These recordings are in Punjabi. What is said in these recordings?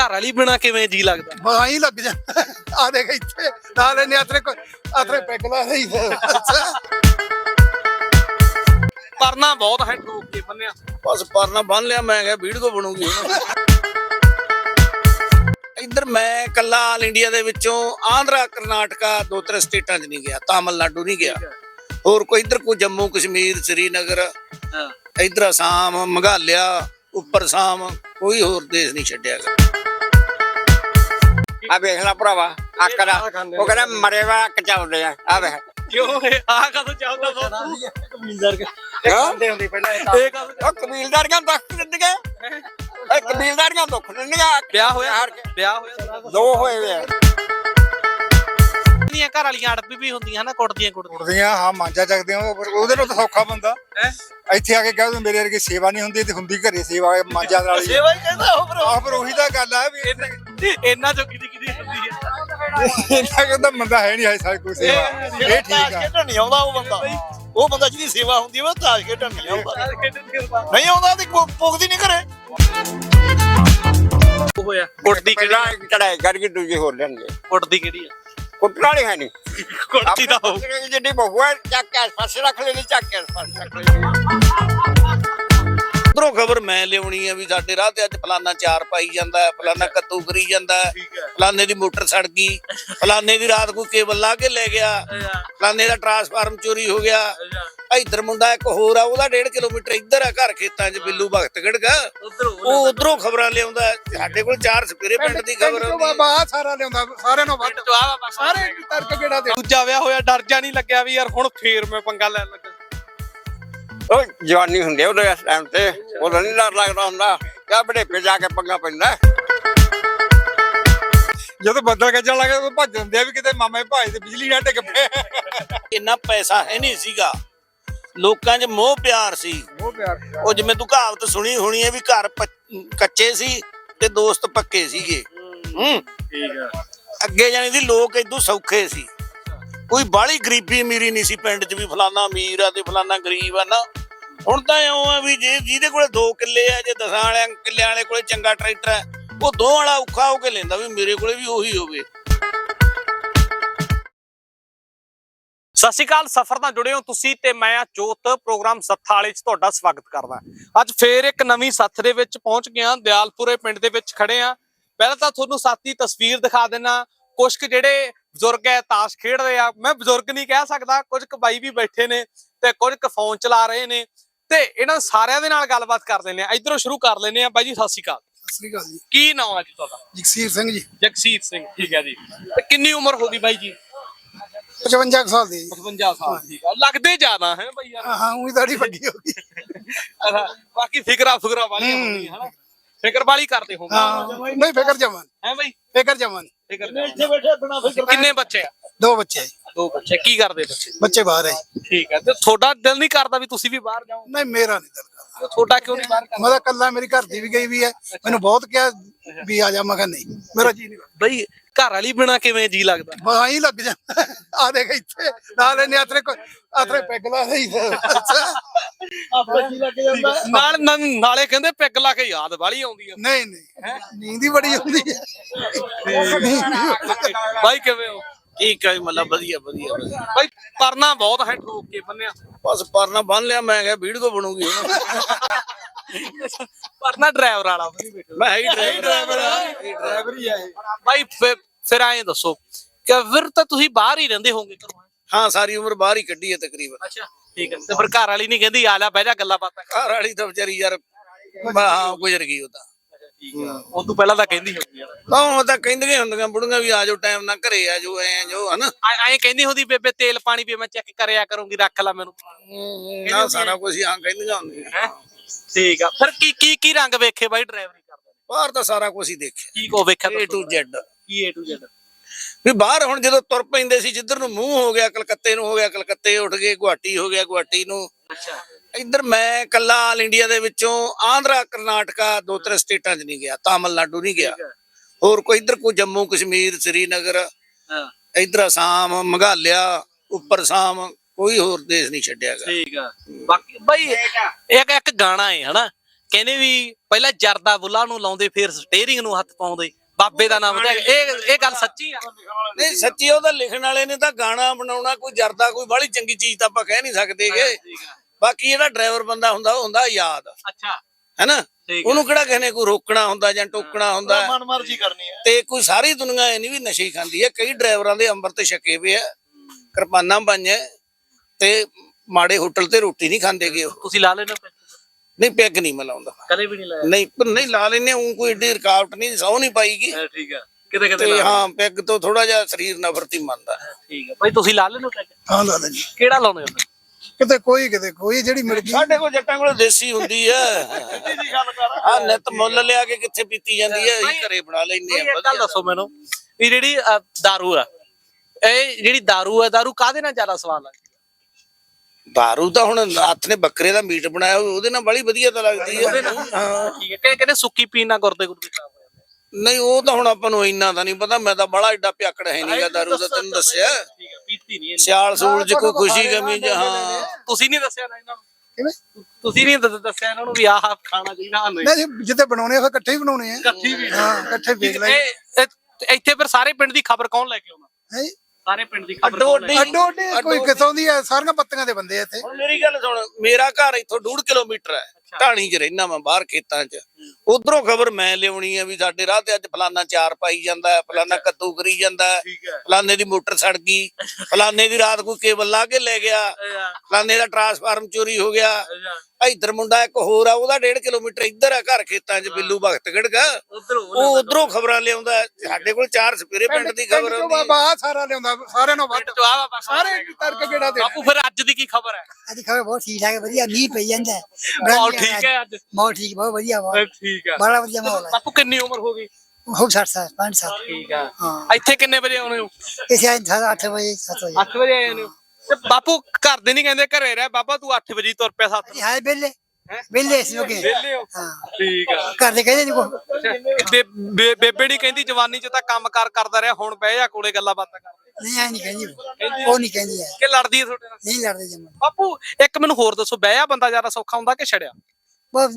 ਘਰ ਵਾਲੀ ਬਿਨਾ ਕਿਵੇਂ ਜੀ ਲੱਗਦਾ? ਹੀ ਲੱਗ ਜਾ। ਆ ਦੇਖ ਇੱਥੇ ਨਾਲੇ ਨੇ ਅਤਰੇ ਕੋ ਅਤਰੇ ਪੈਗ ਲਾ ਰਹੀ ਪਰਨਾ ਬਹੁਤ ਹੈ ਠੋਕ ਕੇ ਬੰਨਿਆ। ਬਸ ਪਰਨਾ ਬੰਨ ਲਿਆ ਮੈਂ ਕਿਹਾ ਵੀਡੀਓ ਬਣੂਗੀ ਹੁਣ। ਇੱਧਰ ਮੈਂ ਕੱਲਾ ਆਲ ਇੰਡੀਆ ਦੇ ਵਿੱਚੋਂ ਆਂਧਰਾ ਕਰਨਾਟਕਾ ਦੋ ਤਿੰਨ ਸਟੇਟਾਂ 'ਚ ਨਹੀਂ ਗਿਆ ਤਾਮਿਲਨਾਡੂ ਨਹੀਂ ਗਿਆ। ਹੋਰ ਕੋਈ ਇੱਧਰ ਕੋਈ ਜੰਮੂ ਕਸ਼ਮੀਰ ਸ੍ਰੀਨਗਰ ਹਾਂ। ਇੱਧਰ ਅਸਾਮ ਮੇਘਾਲਿਆ ਉੱਪਰ ਸਾਮ ਕੋਈ ਹੋਰ ਦੇਸ਼ ਨਹੀਂ ਛੱਡਿਆ ਗਾ। ਆ ਵੇਖ ਲੈ ਭਰਾਵਾ ਅੱਕ ਦਾ। ਉਹ ਕਹਿੰਦਾ ਮਰੇ ਵਾ ਅੱਕ ਚੱਲਦੇ ਆ। ਆ ਵੇਖ। ਕਿਉਂ? ਇਹ ਆ ਕਦੋਂ ਚੱਲਦਾ ਬਾਪੂ ਕਬੀਲਦਾਰ ਖਾਂਦੇ ਹੁੰਦੀ ਪਹਿਲਾਂ ਇਹ ਕਦੋਂ ਉਹ ਕਬੀਲਦਾਰੀਆਂ ਦੁੱਖ ਦਿੰਦੀਆਂ। ਇਹ ਕਬੀਲਦਾਰੀਆਂ ਦੁੱਖ ਦਿੰਦੀਆਂ। ਵਿਆਹ ਹੋਇਆ? ਹਾਰ ਕੇ। ਵਿਆਹ ਹੋਇਆ? ਦੋ ਹੋਏ ਵੇ। ਦੀਆਂ ਘਰ ਵਾਲੀਆਂ ਅੜਪ ਵੀ ਹੁੰਦੀਆਂ ਨਾ ਕੁੱਟਦੀਆਂ ਕੁੱਟਦੀਆਂ। ਹਾਂ ਮਾਂਜਾ ਚੱਕਦੇ ਆ ਉਹ- ਉਹਦੇ ਨਾਲ ਤਾਂ ਸੌਖਾ ਬੰਦਾ। ਹੈਂ? ਇੱਥੇ ਆ ਕੇ ਕਹਿੰਦੇ ਮੇਰੇ ਵਰਗੀ ਸੇਵਾ ਨਹੀਂ ਹੁੰਦੀ ਤੇ ਹੁੰਦੀ ਘਰੇ ਸੇਵਾ ਮਾਂਜਾ ਨਾਲ ਹੀ। ਸੇਵਾ ਹੀ ਕਹਿੰਦਾ ਉਹ ਪਰ ਉਹੀ ਤਾਂ ਗੱਲ ਆ ਵੀ ਇੰਨਾ ਜੋ ਕਿਦੀ ਕਿਦੀ ਹੁੰਦੀ ਹੈ? ਇਹਨਾਂ ਕਹਿੰਦਾ ਬੰਦਾ ਹੈ ਨਹੀਂ ਹੈ ਸਾਰੇ ਕੋਈ ਸੇਵਾ। ਇਹ ਠੀਕ ਆ। ਖੇਡਣ ਨਹੀਂ ਆਉਂਦਾ ਉਹ ਬੰਦਾ। ਉਹ ਬੰਦਾ ਜਿਹਦੀ ਸੇਵਾ ਹੁੰਦੀ ਹੈ ਉਹ ਤਾਸ਼ ਖੇਡਣ ਨਹੀਂ ਆਉਂਦਾ। ਨਹੀਂ ਆਉਂਦਾ ਤੇ ਕੋ- ਪੁੱਗਦੀ ਨਹੀਂ ਘਰੇ। ਉਹ ਹੋਇਆ। ਕੁੱਟਦੀ ਕਿਹੜੀ ਪਹਿਲਾਂ ਇੱਕ ਚੜਾਈ ਕਰਕੇ ਦੂਜੀ ਹੋਰ ਲੈਣਗੇ ਕੁੱਟਦੀ ਕਿਹੜੀ ਆ? ਕੁੱਟਣ ਵਾਲੀ ਹੈ ਨਹੀਂ। ਕੁੱਟਦੀ ਤਾਂ ਹੋਊ। ਆਪਣੇ ਜਿੱਡੀ ਬਹੂ ਹੈ ਚੱਕ ਕੇ ਪਾਸੇ ਰੱਖ ਲੈਣੀ ਚੱਕ ਕੇ ਪਾਸੇ ਰੱਖ ਲੈਣੀ। ਉੱਧਰੋਂ ਖਬਰ ਮੈਂ ਲਿਆਉਣੀ ਆ ਵੀ ਸਾਡੇ ਰਾਹ ਤੇ ਅੱਜ ਫਲਾਨਾ ਚਾਰ ਪਾਈ ਜਾਂਦਾ ਹੈ, ਫਲਾਨਾ ਕੱਤੂ ਕਰੀ ਜਾਂਦਾ ਹੈ, ਫਲਾਨੇ ਦੀ ਮੋਟਰ ਸੜ ਗਈ ਫਲਾਨੇ ਦੀ ਰਾਤ ਕੋਈ ਕੇਬਲ ਲਾ ਕੇ ਲੈ ਗਿਆ ਫਲਾਨੇ ਦਾ ਟਰਾਂਸਫਾਰਮ ਚੋਰੀ ਹੋ ਗਿਆ। ਇੱਧਰ ਮੁੰਡਾ ਇੱਕ ਹੋਰ ਆ ਉਹਦਾ 1.5 ਕਿਲੋਮੀਟਰ ਇੱਧਰ ਆ ਘਰ ਖੇਤਾਂ 'ਚ ਬਿੱਲੂ ਭਗਤਗੜ ਗਾ ਉਹ ਉਧਰੋਂ ਖਬਰਾਂ ਲਿਆਉਂਦਾ ਹੈ। ਸਾਡੇ ਕੋਲ ਚਾਰ ਸਪੇਰੇ ਪਿੰਡ ਦੀ ਖਬਰ ਆਉਂਦੀ ਹੈ। ਬਾਬਾ ਸਾਰਾ ਲਿਆਉਂਦਾ ਸਾਰਿਆਂ ਨੂੰ ਵੱਧ। ਸਾਰੇ ਤਰਕ ਕਿਹੜਾ ਦੇ ਦੂਜਾ ਵਿਆਹ ਹੋਇਆ ਡਰ ਜਾ ਨਹੀਂ ਲੱਗਿਆ ਵੀ ਯਾਰ ਹੁਣ ਫੇਰ ਮੈਂ ਪੰਗਾ ਲੈਣ ਲੱਗਾ। ਉਹ ਜਵਾਨੀ ਹੁੰਦੀ ਆ ਉਹਦੇ ਇਸ ਟਾਈਮ ਤੇ। ਉਹਦਾ ਨਹੀਂ ਡਰ ਲੱਗਦਾ ਹੁੰਦਾ। ਕਿਆ ਬੜੇ ਜਾ ਕੇ ਪੰਗਾ ਪੈਂਦਾ। ਜਦੋਂ ਬੱਦਲ ਗੱਜਣ ਲੱਗੇ ਉਹ ਭੱਜ ਜਾਂਦੇ ਆ ਵੀ ਕਿਤੇ ਮਾਮੇ ਭਾਈ ਤੇ ਬਿਜਲੀ ਨਾ ਡਿੱਗ ਪਏ। ਇੰਨਾ ਪੈਸਾ ਹੈ ਨਹੀਂ ਸੀਗਾ। ਲੋਕਾਂ 'ਚ ਮੋਹ ਪਿਆਰ ਸੀ। ਉਹ ਪਿਆਰ ਉਹ ਜਿਵੇਂ ਤੂੰ ਕਹਾਵਤ ਸੁਣੀ ਹੋਣੀ ਹੈ ਵੀ ਘਰ ਪ- ਕੱਚੇ ਸੀ ਤੇ ਦੋਸਤ ਪੱਕੇ ਸੀਗੇ। ਹੂੰ। ਅੱਗੇ ਜਾਣੀ ਦੀ ਲੋਕ ਇਦੋਂ ਸੌਖੇ ਸੀ। ਕੋਈ ਬਾਹਲੀ ਗਰੀਬੀ ਅਮੀਰੀ ਨਹੀਂ ਸੀ ਪਿੰਡ 'ਚ ਵੀ ਫਲਾਨਾ ਅਮੀਰ ਆ ਤੇ ਫਲਾਨਾ ਗਰੀਬ ਆ ਨਾ। ਹੁਣ ਤਾਂ ਇਉਂ ਆ ਵੀ ਜੇ ਜਿਹਦੇ ਕੋਲੇ 2 ਕਿੱਲੇ ਆ, ਜੇ ਦਸਾਂ ਵਾਲਿਆਂ ਕਿੱਲਿਆਂ ਵਾਲੇ ਕੋਲੇ ਚੰਗਾ ਟਰੈਕਟਰ ਹੈ, ਉਹ ਦੋ ਵਾਲਾ ਔਖਾ ਹੋ ਕੇ ਲੈਂਦਾ ਵੀ ਮੇਰੇ ਕੋਲੇ ਵੀ ਉਹੀ ਹੋਵੇ। ਸਤਿ ਸ਼੍ਰੀ ਅਕਾਲ, ਸਫਰ ਨਾਲ ਜੁੜੇ ਹੋ ਤੁਸੀਂ ਤੇ ਮੈਂ ਆ ਜੋਤ, ਪ੍ਰੋਗਰਾਮ ਸੱਥਾ ਵਾਲੇ 'ਚ ਤੁਹਾਡਾ ਸਵਾਗਤ ਕਰਦਾ ਅੱਜ ਫੇਰ ਇੱਕ ਨਵੀਂ ਸੱਥ ਦੇ ਵਿੱਚ ਪਹੁੰਚ ਗਿਆ ਦਿਆਲਪੁਰੇ ਪਿੰਡ ਦੇ ਵਿੱਚ ਖੜੇ ਆ ਪਹਿਲਾਂ ਤਾਂ ਤੁਹਾਨੂੰ ਸਾਥੀ ਤਸਵੀਰ ਦਿਖਾ ਦੇਣਾ ਕੁਝ ਕੁ ਜਿਹੜੇ ਬਜ਼ੁਰਗ ਐ ਤਾਸ਼ ਖੇਡ ਰਹੇ ਆ, ਮੈਂ ਬਜ਼ੁਰਗ ਨਹੀਂ ਕਹਿ ਸਕਦਾ, ਕੁਝ ਕੁ ਬਾਈ ਵੀ ਬੈਠੇ ਨੇ ਤੇ ਕੁਝ ਕੁ ਫੋਨ ਚਲਾ ਰਹੇ ਨੇ। ਤੇ ਇਹਨਾਂ ਸਾਰਿਆਂ ਦੇ ਨਾਲ ਗੱਲਬਾਤ ਕਰ ਲੈਂਦੇ ਆ ਇਧਰੋਂ ਸ਼ੁਰੂ ਕਰ ਲੈਂਦੇ ਆ ਬਾਈ ਜੀ ਸਤਿ ਸ਼੍ਰੀ ਅਕਾਲ। ਸਤਿ ਸ੍ਰੀ ਅਕਾਲ ਜੀ। ਕੀ ਨਾਮ ਹੈ ਜੀ ਤੁਹਾਡਾ? ਜਗਸੀਰ ਸਿੰਘ ਜੀ। ਜਗਸੀਰ ਸਿੰਘ ਠੀਕ ਹੈ ਜੀ। ਤੇ ਕਿੰਨੀ ਉਮਰ ਹੋ ਗਈ ਬਾਈ ਜੀ? 55 ਕੁ ਸਾਲ ਦੇ ਜੀ। 55 ਸਾਲ ਠੀਕ ਆ। ਲੱਗਦੇ ਜ਼ਿਆਦਾ ਹੈ ਬਾਈ ਯਾਰ। ਹਾਂ ਹਾਂ ਉਹੀ ਦਾੜੀ ਵੱਡੀ ਹੋ ਗਈ। ਬਾਕੀ ਫਿਕਰਾ ਫੁਕਰਾ ਹੂੰ। ਹਨਾ? ਫਿਕਰ ਵਾਲੀ ਕਰਦੇ ਹੋ ਨਹੀਂ ਫਿਕਰ ਜਮਨ ਹੈ ਬਾਈ? ਫਿਕਰ ਜਮਨ ਫਿਕਰ ਇੱਥੇ ਬੈਠੇ ਬਿਨਾ ਫਿਕਰ ਕਿੰਨੇ ਬੱਚੇ ਆ? ਦੋ ਬੱਚੇ ਆ ਜੀ। ਦੋ ਬੱਚੇ। ਕੀ ਕਰਦੇ ਬੱਚੇ? ਬੱਚੇ ਬਾਹਰ ਹੈ ਜੀ। ਠੀਕ ਹੈ ਤੇ ਤੁਹਾਡਾ ਦਿਲ ਨਹੀਂ ਕਰਦਾ ਵੀ ਤੁਸੀਂ ਵੀ ਬਾਹਰ ਜਾਓ? ਨਹੀਂ ਮੇਰਾ ਨਹੀਂ ਦਿਲ ਕਰਦਾ। ਤੁਹਾਡਾ ਕਿਉਂ ਨਹੀਂ ਬਾਹਰ ਕਰਦਾ? ਮੈਂ ਤਾਂ ਕੱਲਾ ਮੇਰੀ ਘਰ ਦੀ ਵੀ ਗਈ ਵੀ ਹੈ। ਮੈਨੂੰ ਬਹੁਤ ਕਿਹਾ ਵੀ ਆ ਜਾ ਮੈਂ ਕਿਹਾ ਨਹੀਂ ਮੇਰਾ ਜੀ ਨਹੀਂ ਕਰਦਾ। ਬਈ ਘਰ ਵਾਲੀ ਬਿਨਾ ਕਿਵੇਂ ਜੀ ਲੱਗਦਾ? ਬਾਹਾਂ ਹੀ ਲੱਗ ਜਾ। ਆ ਦੇਖ ਇੱਥੇ ਨਾਲੇ ਨੇ ਅਤਰੇ ਕੋ ਅਤਰੇ ਪੈਗ ਲਾ ਰਹੀ ਆਪੇ ਕੀ ਲੱਗ ਜਾਂਦਾ। ਨਾਲ ਨਾਲ- ਨਾਲੇ ਕਹਿੰਦੇ ਪਿੱਗ ਲਾ ਕੇ ਯਾਦ ਵਾਲੀ ਆਉਂਦੀ ਆ। ਨਹੀਂ ਨਹੀਂ। ਨੀਂਦ ਹੀ ਬੜੀ ਆਉਂਦੀ ਹੈ। ਬਾਈ ਕਿਵੇਂ ਹੋ? ਠੀਕ ਹੈ ਜੀ, ਮਤਲਬ ਵਧੀਆ ਵਧੀਆ ਵਧੀਆ। ਬਾਈ ਪਰਨਾ ਬਹੁਤ ਹੈ ਠੋਕ ਕੇ ਬੰਨਿਆ। ਬਸ ਪਰਨਾ ਬੰਨ ਲਿਆ ਮੈਂ ਕਿਹਾ ਵੀਡੀਓ ਬਣੂਗੀ ਹੁਣ। ਪਰਨਾ ਡਰਾਈਵਰ ਵਾਲਾ ਬੈਠੋ। ਮੈਂ ਹੈ ਹੀ ਡਰਾਈਵਰ ਡਰਾਈਵਰ ਹੀ ਆ ਇਹ। ਬਾਈ ਫਿਰ- ਫਿਰ ਐਂ ਦੱਸੋ ਕਿ ਫਿਰ ਤਾਂ ਤੁਸੀਂ ਬਾਹਰ ਹੀ ਰਹਿੰਦੇ ਹੋਵੋਗੇ ਘਰੋਂ ਹਾਂ? ਸਾਰੀ ਉਮਰ ਬਾਹਰ ਹੀ ਕੱਢੀ ਹੈ ਤਕਰੀਬਨ। ਅੱਛਾ ਠੀਕ ਹੈ। ਤੇ ਫਿਰ ਘਰ ਵਾਲੀ ਨਹੀਂ ਕਹਿੰਦੀ ਆ ਲੈ ਬਹਿ ਜਾ ਗੱਲਾਂ ਬਾਤਾਂ ਕਰ। ਘਰ ਵਾਲੀ ਤਾਂ ਵਿਚਾਰੀ ਯਾਰ ਹਾਂ ਗੁਜ਼ਰ ਗਈ ਉਹ ਤਾਂ। ਉਹ ਤੋਂ ਪਹਿਲਾਂ ਤਾਂ ਕਹਿੰਦੀ ਹੋਊਗੀ ਯਾਰ ਤਾਂ ਉਹ ਤਾਂ ਕਹਿੰਦੀਆਂ ਹੁੰਦੀਆਂ ਬੁੜੀਆਂ ਵੀ ਆ ਜਾਓ ਟਾਈਮ ਨਾਲ ਘਰੇ ਆ ਜਾਓ ਐ ਜੋ ਹਨਾ? ਐਂ ਕਹਿੰਦੀ ਹੁੰਦੀ ਬੇਬੇ ਤੇਲ ਪਾਣੀ ਵੀ ਮੈਂ ਚੈੱਕ ਕਰਿਆ ਕਰੂੰਗੀ ਰੱਖ ਲੈ ਮੈਨੂੰ। ਨਾ ਸਾਰਾ ਕੁਝ ਹਾਂ ਕਹਿੰਦੀਆਂ ਹੁੰਦੀਆਂ। ਠੀਕ ਆ। ਫਿਰ ਕੀ ਕੀ ਕੀ ਰੰਗ ਵੇਖੇ ਬਾਈ ਡਰਾਈਵਰੀ ਕਰਦੇ ਬਾਹਰ ਤਾਂ ਸਾਰਾ ਕੁਝ ਹੀ ਦੇਖਿਆ। ਕੀ ਕੋ ਵੇਖਿਆ A to Z Ki A to Z? ਵੀ ਬਾਹਰ ਹੁਣ ਜਦੋਂ ਤੁਰ ਪੈਂਦੇ ਸੀ ਜਿੱਧਰ ਨੂੰ ਮੂੰਹ ਹੋ ਗਿਆ ਕਲਕੱਤੇ ਨੂੰ ਹੋ ਗਿਆ ਕਲਕੱਤੇ ਉੱਠ ਗਏ ਗੁਹਾਟੀ ਹੋ ਗਿਆ ਗੁਹਾਟੀ ਨੂੰ। ਅੱਛਾ। ਇੱਧਰ ਮੈਂ ਕੱਲਾ ਆਲ ਇੰਡੀਆ ਦੇ ਵਿੱਚੋਂ ਆਂਧਰਾ ਕਰਨਾਟਕਾ ਦੋ ਤਿੰਨ ਸਟੇਟਾਂ 'ਚ ਨਹੀਂ ਗਿਆ ਤਾਮਿਲਨਾਡੂ ਨਹੀਂ ਗਿਆ। ਹੋਰ ਕੋਈ ਇੱਧਰ ਕੋਈ ਜੰਮੂ ਕਸ਼ਮੀਰ ਸ੍ਰੀਨਗਰ ਹਾਂ। ਇੱਧਰ ਅਸਾਮ ਮੇਘਾਲਿਆ ਉੱਪਰ ਸਾਮ ਕੋਈ ਹੋਰ ਦੇਸ਼ ਨਹੀਂ ਛੱਡਿਆ ਗਾ। ਠੀਕ ਆ। ਬਾਕੀ ਬਾਈ ਇੱਕ ਇੱਕ ਗਾਣਾ ਹੈ ਹਨਾ? ਕਹਿੰਦੇ ਵੀ ਪਹਿਲਾਂ ਜਰਦਾ ਬੁੱਲਾ ਨੂੰ ਲਾਉਂਦੇ ਫਿਰ ਸਟੀਅਰਿੰਗ ਨੂੰ ਹੱਥ ਪਾਉਂਦੇ। ਬਾਬੇ ਦਾ ਨਾਮ ਤੇ ਇਹ ਇਹ ਗੱਲ ਸੱਚੀ ਆ। ਨਹੀਂ ਸੱਚੀ ਉਹਦਾ ਲਿਖਣ ਵਾਲੇ ਨੇ ਤਾਂ ਗਾਣਾ ਬਣਾਉਣਾ ਕੋਈ ਜਰਦਾ ਕੋਈ ਬਾਹਲੀ ਚੰਗੀ ਚੀਜ਼ ਤਾਂ ਆਪਾਂ ਕਹਿ ਨਹੀਂ ਸਕਦੇਗੇ ਬਾਕੀ ਜਿਹੜਾ ਡਰਾਈਵਰ ਬੰਦਾ ਹੁੰਦਾ ਉਹ ਹੁੰਦਾ ਯਾਦ। ਅੱਛਾ। ਹੈਨਾ? ਠੀਕ। ਉਹਨੂੰ ਕਿਹੜਾ ਕਿਸੇ ਨੇ ਕੋਈ ਰੋਕਣਾ ਹੁੰਦਾ ਜਾਂ ਟੋਕਣਾ ਹੁੰਦਾ? ਮਨ ਮਰਜ਼ੀ ਕਰਨੀ ਹੈ ਤੇ ਕੋਈ ਸਾਰੀ ਦੁਨੀਆ ਇਹ ਨਹੀਂ ਵੀ ਨਸ਼ੇ ਹੀ ਖਾਂਦੀ ਹੈ। ਕਈ ਡਰਾਈਵਰਾਂ ਦੇ ਅੰਮ੍ਰਿਤ ਛਕੇ ਪਏ ਆ ਕਿਰਪਾਨਾਂ ਪਾਈਆਂ ਤੇ ਮਾੜੇ ਹੋਟਲ ਤੇ ਰੋਟੀ ਨਹੀਂ ਖਾਂਦੇਗੇ ਉਹ। ਤੁਸੀਂ ਲਾ ਲੈਣਾ ਨਹੀਂ ਪੈਗ ਨਹੀਂ ਮਲਾਉਂਦਾ ਕਦੇ ਵੀ ਨਹੀਂ ਲਾਇਆ? ਨਹੀਂ ਪਰ ਨਹੀਂ ਲਾ ਲੈਨੇ ਉਹ ਕੋਈ ਏਡੀ ਰੁਕਾਵਟ ਨਹੀਂ ਸੌ ਨਹੀਂ ਪਾਈਗੀ। ਠੀਕ ਆ। ਕਿਤੇ ਕਿਤੇ ਤੇ ਹਾਂ ਪੈਗ ਤੋਂ ਥੋੜਾ ਜਿਹਾ ਸਰੀਰ ਨਫ਼ਰਤੀ ਮੰਨਦਾ ਠੀਕ ਆ। ਭਾਈ ਤੁਸੀਂ ਲਾ ਲੈਣਾ ਹਾਂ ਲਾ ਲੈ ਜੀ ਕਿਹੜਾ ਲਾਉਂਦੇ ਹੋ? ਕਿਤੇ ਕੋਈ ਕਿਤੇ ਕੋਈ ਜਿਹੜੀ ਮਿਲ ਗਈ ਸਾਡੇ ਕੋਲ ਜੱਟਾਂ ਕੋਲ ਦੇਸੀ ਹੁੰਦੀ ਆ। ਆ ਨਿਤ ਮੁੱਲ ਲਿਆ ਕੇ ਕਿੱਥੇ ਪੀਤੀ ਜਾਂਦੀ ਹੈ ਅਸੀਂ ਘਰੇ ਬਣਾ ਲੈਂਦੇ ਆ ਇਹ ਗੱਲ ਦੱਸੋ ਮੈਨੂੰ ਵੀ ਜਿਹੜੀ ਦਾਰੂ ਆ ਇਹ ਜਿਹੜੀ ਦਾਰੂ ਆ ਦਾਰੂ ਕਾਦੇ ਨਾਲ ਜ਼ਿਆਦਾ ਸਵਾਦ ਲੱਗਦੀ? ਦਾਰੂ ਤਾਂ ਹੁਣ ਹੱਥ ਨੇ ਬੱਕਰੇ ਦਾ ਮੀਟ ਬਣਾਇਆ ਉਹਦੇ ਨਾਲ ਬੜੀ ਵਧੀਆ ਤਾਂ ਲੱਗਦੀ ਹੈ ਹਾਂ। ਠੀਕ ਹੈ ਕਹਿੰਦੇ ਕਹਿੰਦੇ ਸੁੱਕੀ ਪੀਣ ਨਾਲ ਗੁਰਦੇ ਗੁਰਦੇ ਖਰਾਬ ਹੋ ਜਾਂਦੇ ਨਹੀਂ ਉਹ ਤਾਂ ਹੁਣ ਆਪਾਂ ਨੂੰ ਇੰਨਾ ਤਾਂ ਨਹੀਂ ਪਤਾ ਮੈਂ ਤਾਂ ਬੜਾ ਏਡਾ ਪਿਆਕੜ ਹੈ ਨਹੀਂਗਾ ਦਾਰੂ ਦਾ ਤੈਨੂੰ ਦੱਸਿਆ? ਠੀਕ ਹੈ ਪੀਤੀ ਨਹੀਂ ਸਿਆਲ ਸੂਲ ਚ ਕੋਈ ਖੁਸ਼ੀ ਗਮੀ ਚ ਹਾਂ। ਤੁਸੀਂ ਨਹੀਂ ਦੱਸਿਆ ਨਾ ਇਹਨਾਂ ਨੂੰ? ਕਿਵੇਂ? ਤੁਸੀਂ ਨਹੀਂ ਦ- ਦੱਸਿਆ ਇਹਨਾਂ ਨੂੰ ਵੀ ਆਹ ਖਾਣਾ ਚਾਹੀਦਾ ਨਹੀਂ। ਨਹੀਂ ਜਿੱਤੇ ਬਣਾਉਣੇ ਆ ਫਿਰ ਇਕੱਠੇ ਹੀ ਬਣਾਉਣੇ ਆ। ਇਕੱਠੀ ਵੀ ਹਾਂ ਇਕੱਠੇ ਵੇਖ ਲੈ। ਇਹ- ਇਹ- ਇੱਥੇ ਫਿਰ ਸਾਰੇ ਪਿੰਡ ਦੀ ਖਬਰ ਕੌਣ ਲੈ ਕੇ ਆਉਂਦਾ? ਹੈ? ਸਾਰੇ ਪਿੰਡ ਦੀ ਖਬਰ ਅੱਡੋ ਅੱਡੀ ਕੋਈ ਦੀ ਆ ਸਾਰੀਆਂ ਪੱਤੀਆਂ ਦੇ ਬੰਦੇ ਆ ਇੱਥੇ। ਹੁਣ ਮੇਰੀ ਗੱਲ ਸੁਣ ਮੇਰਾ ਘਰ ਇੱਥੋਂ 1.5 ਕਿਲੋਮੀਟਰ ਹੈ। ਢਾਣੀ 'ਚ ਰਹਿਣਾ ਮੈਂ ਬਾਹਰ ਖੇਤਾਂ 'ਚ। ਉਧਰੋਂ ਖਬਰ ਮੈਂ ਲਿਆਉਣੀ ਹੈ ਵੀ ਸਾਡੇ ਰਾਹ ਤੇ ਅੱਜ ਫਲਾਨਾ ਚਾਰ ਪਾਈ ਜਾਂਦਾ ਹੈ ਫਲਾਨਾ ਕੱਦੂ ਕਰੀ ਜਾਂਦਾ ਹੈ। ਫਲਾਨੇ ਦੀ ਮੋਟਰ ਸੜ ਗਈ ਫਲਾਨੇ ਦੀ ਰਾਤ ਕੋਈ ਕੇਬਲ ਲਾ ਕੇ ਲੈ ਗਿਆ ਫਲਾਨੇ ਦਾ ਟਰਾਂਸਫਾਰਮ ਚੋਰੀ ਹੋ ਗਿਆ। ਇੱਧਰ ਮੁੰਡਾ ਇੱਕ ਹੋਰ ਆ ਉਹਦਾ 1.5 ਕਿਲੋਮੀਟਰ ਇੱਧਰ ਆ ਘਰ ਖੇਤਾਂ 'ਚ ਬਿੱਲੂ ਭਗਤਗੜ ਗਾ ਉਧਰੋਂ ਉਹ ਉਧਰੋਂ। ਖਬਰਾਂ ਲਿਆਉਂਦਾ। ਸਾਡੇ ਕੋਲ ਚਾਰ ਸਪੇਰੇ ਪਿੰਡ ਦੀ ਖਬਰ ਆਉਂਦੀ। ਬਾਬਾ ਸਾਰਾ ਲਿਆਉਂਦਾ ਸਾਰਿਆਂ ਨੂੰ ਵੱਧ। ਸਾਰੇ ਸਾਰੇ ਕਰਕੇ ਕਿਹੜਾ ਦੇ ਬਾਪੂ ਫਿਰ ਅੱਜ ਦੀ ਕੀ ਖਬਰ ਹੈ? ਅੱਜ ਖਬਰ ਬਹੁਤ ਠੀਕ ਠਾਕ ਹੈ ਵਧੀਆ ਮੀਂਹ ਪਈ ਜਾਂਦਾ ਠੀਕ ਹੈ ਅੱਜ। ਮਾਹੌਲ ਠੀਕ ਬਹੁਤ ਵਧੀਆ ਮਾਹੌਲ ਠੀਕ ਹੈ ਬੜਾ ਵਧੀਆ ਮਾਹੌਲ ਹੈ। ਬਾਪੂ ਕਿੰਨੀ ਉਮਰ ਹੋ ਗਈ? ਹੋ 60 ਸਾਲ 5 ਸਾਲ। ਠੀਕ ਆ। ਹਾਂ। ਇੱਥੇ ਕਿੰਨੇ ਵਜੇ ਆਉਣੇ ਹੋ? ਇਸੇ ਆਏ ਸਾਡਾ 8 ਵਜੇ 7 ਵਜੇ। 8 ਵਜੇ ਆਏ ਨੇ। ਤੇ ਬਾਪੂ ਘਰ ਦੇ ਨਹੀਂ ਕਹਿੰਦੇ ਘਰੇ ਰਹਿ। ਬਾਬਾ ਤੂੰ 8 ਵਜੇ ਤੁਰ ਪਿਆ 7 ਜੀ ਹਾਏ ਬੇਲੇ ਲੋਕੇ। ਵਿਹਲੇ ਹੋ। ਹਾਂ। ਠੀਕ ਆ। ਘਰ ਦੇ ਕਹਿੰਦੇ ਨਹੀਂ ਕੋ ਬੇ- ਬੇ- ਬੇਬੇ ਨਹੀਂ ਕਹਿੰਦੀ ਜਵਾਨੀ ਚ ਤਾਂ ਕੰਮ ਕਾਰ ਕਰਦਾ ਰਿਹਾ ਹੁਣ ਬਹਿ ਜਾ ਕੋਲੇ ਗੱਲਾਂ ਬਾਤਾਂ ਕਰ। ਨਹੀਂ ਆਈ ਨਹੀਂ ਕਹਿੰਦੀ। ਉਹ। ਉਹ ਨਹੀਂ ਕਹਿੰਦੀ ਹੈ ਕਿ ਲੜਦੀ ਹੈ ਤੁਹਾਡੇ ਨਾਲ? ਨਹੀਂ ਲੜਦੇ ਜਮਨ ਬਾਪੂ ਇੱਕ ਮੈਨੂੰ ਹੋਰ ਦੱਸੋ ਬਹਿਆ ਬੰਦਾ ਜ਼ਿਆਦਾ ਸੌਖਾ ਹੁੰਦਾ ਕਿ ਛੜਿਆ? ਬਹੁਤ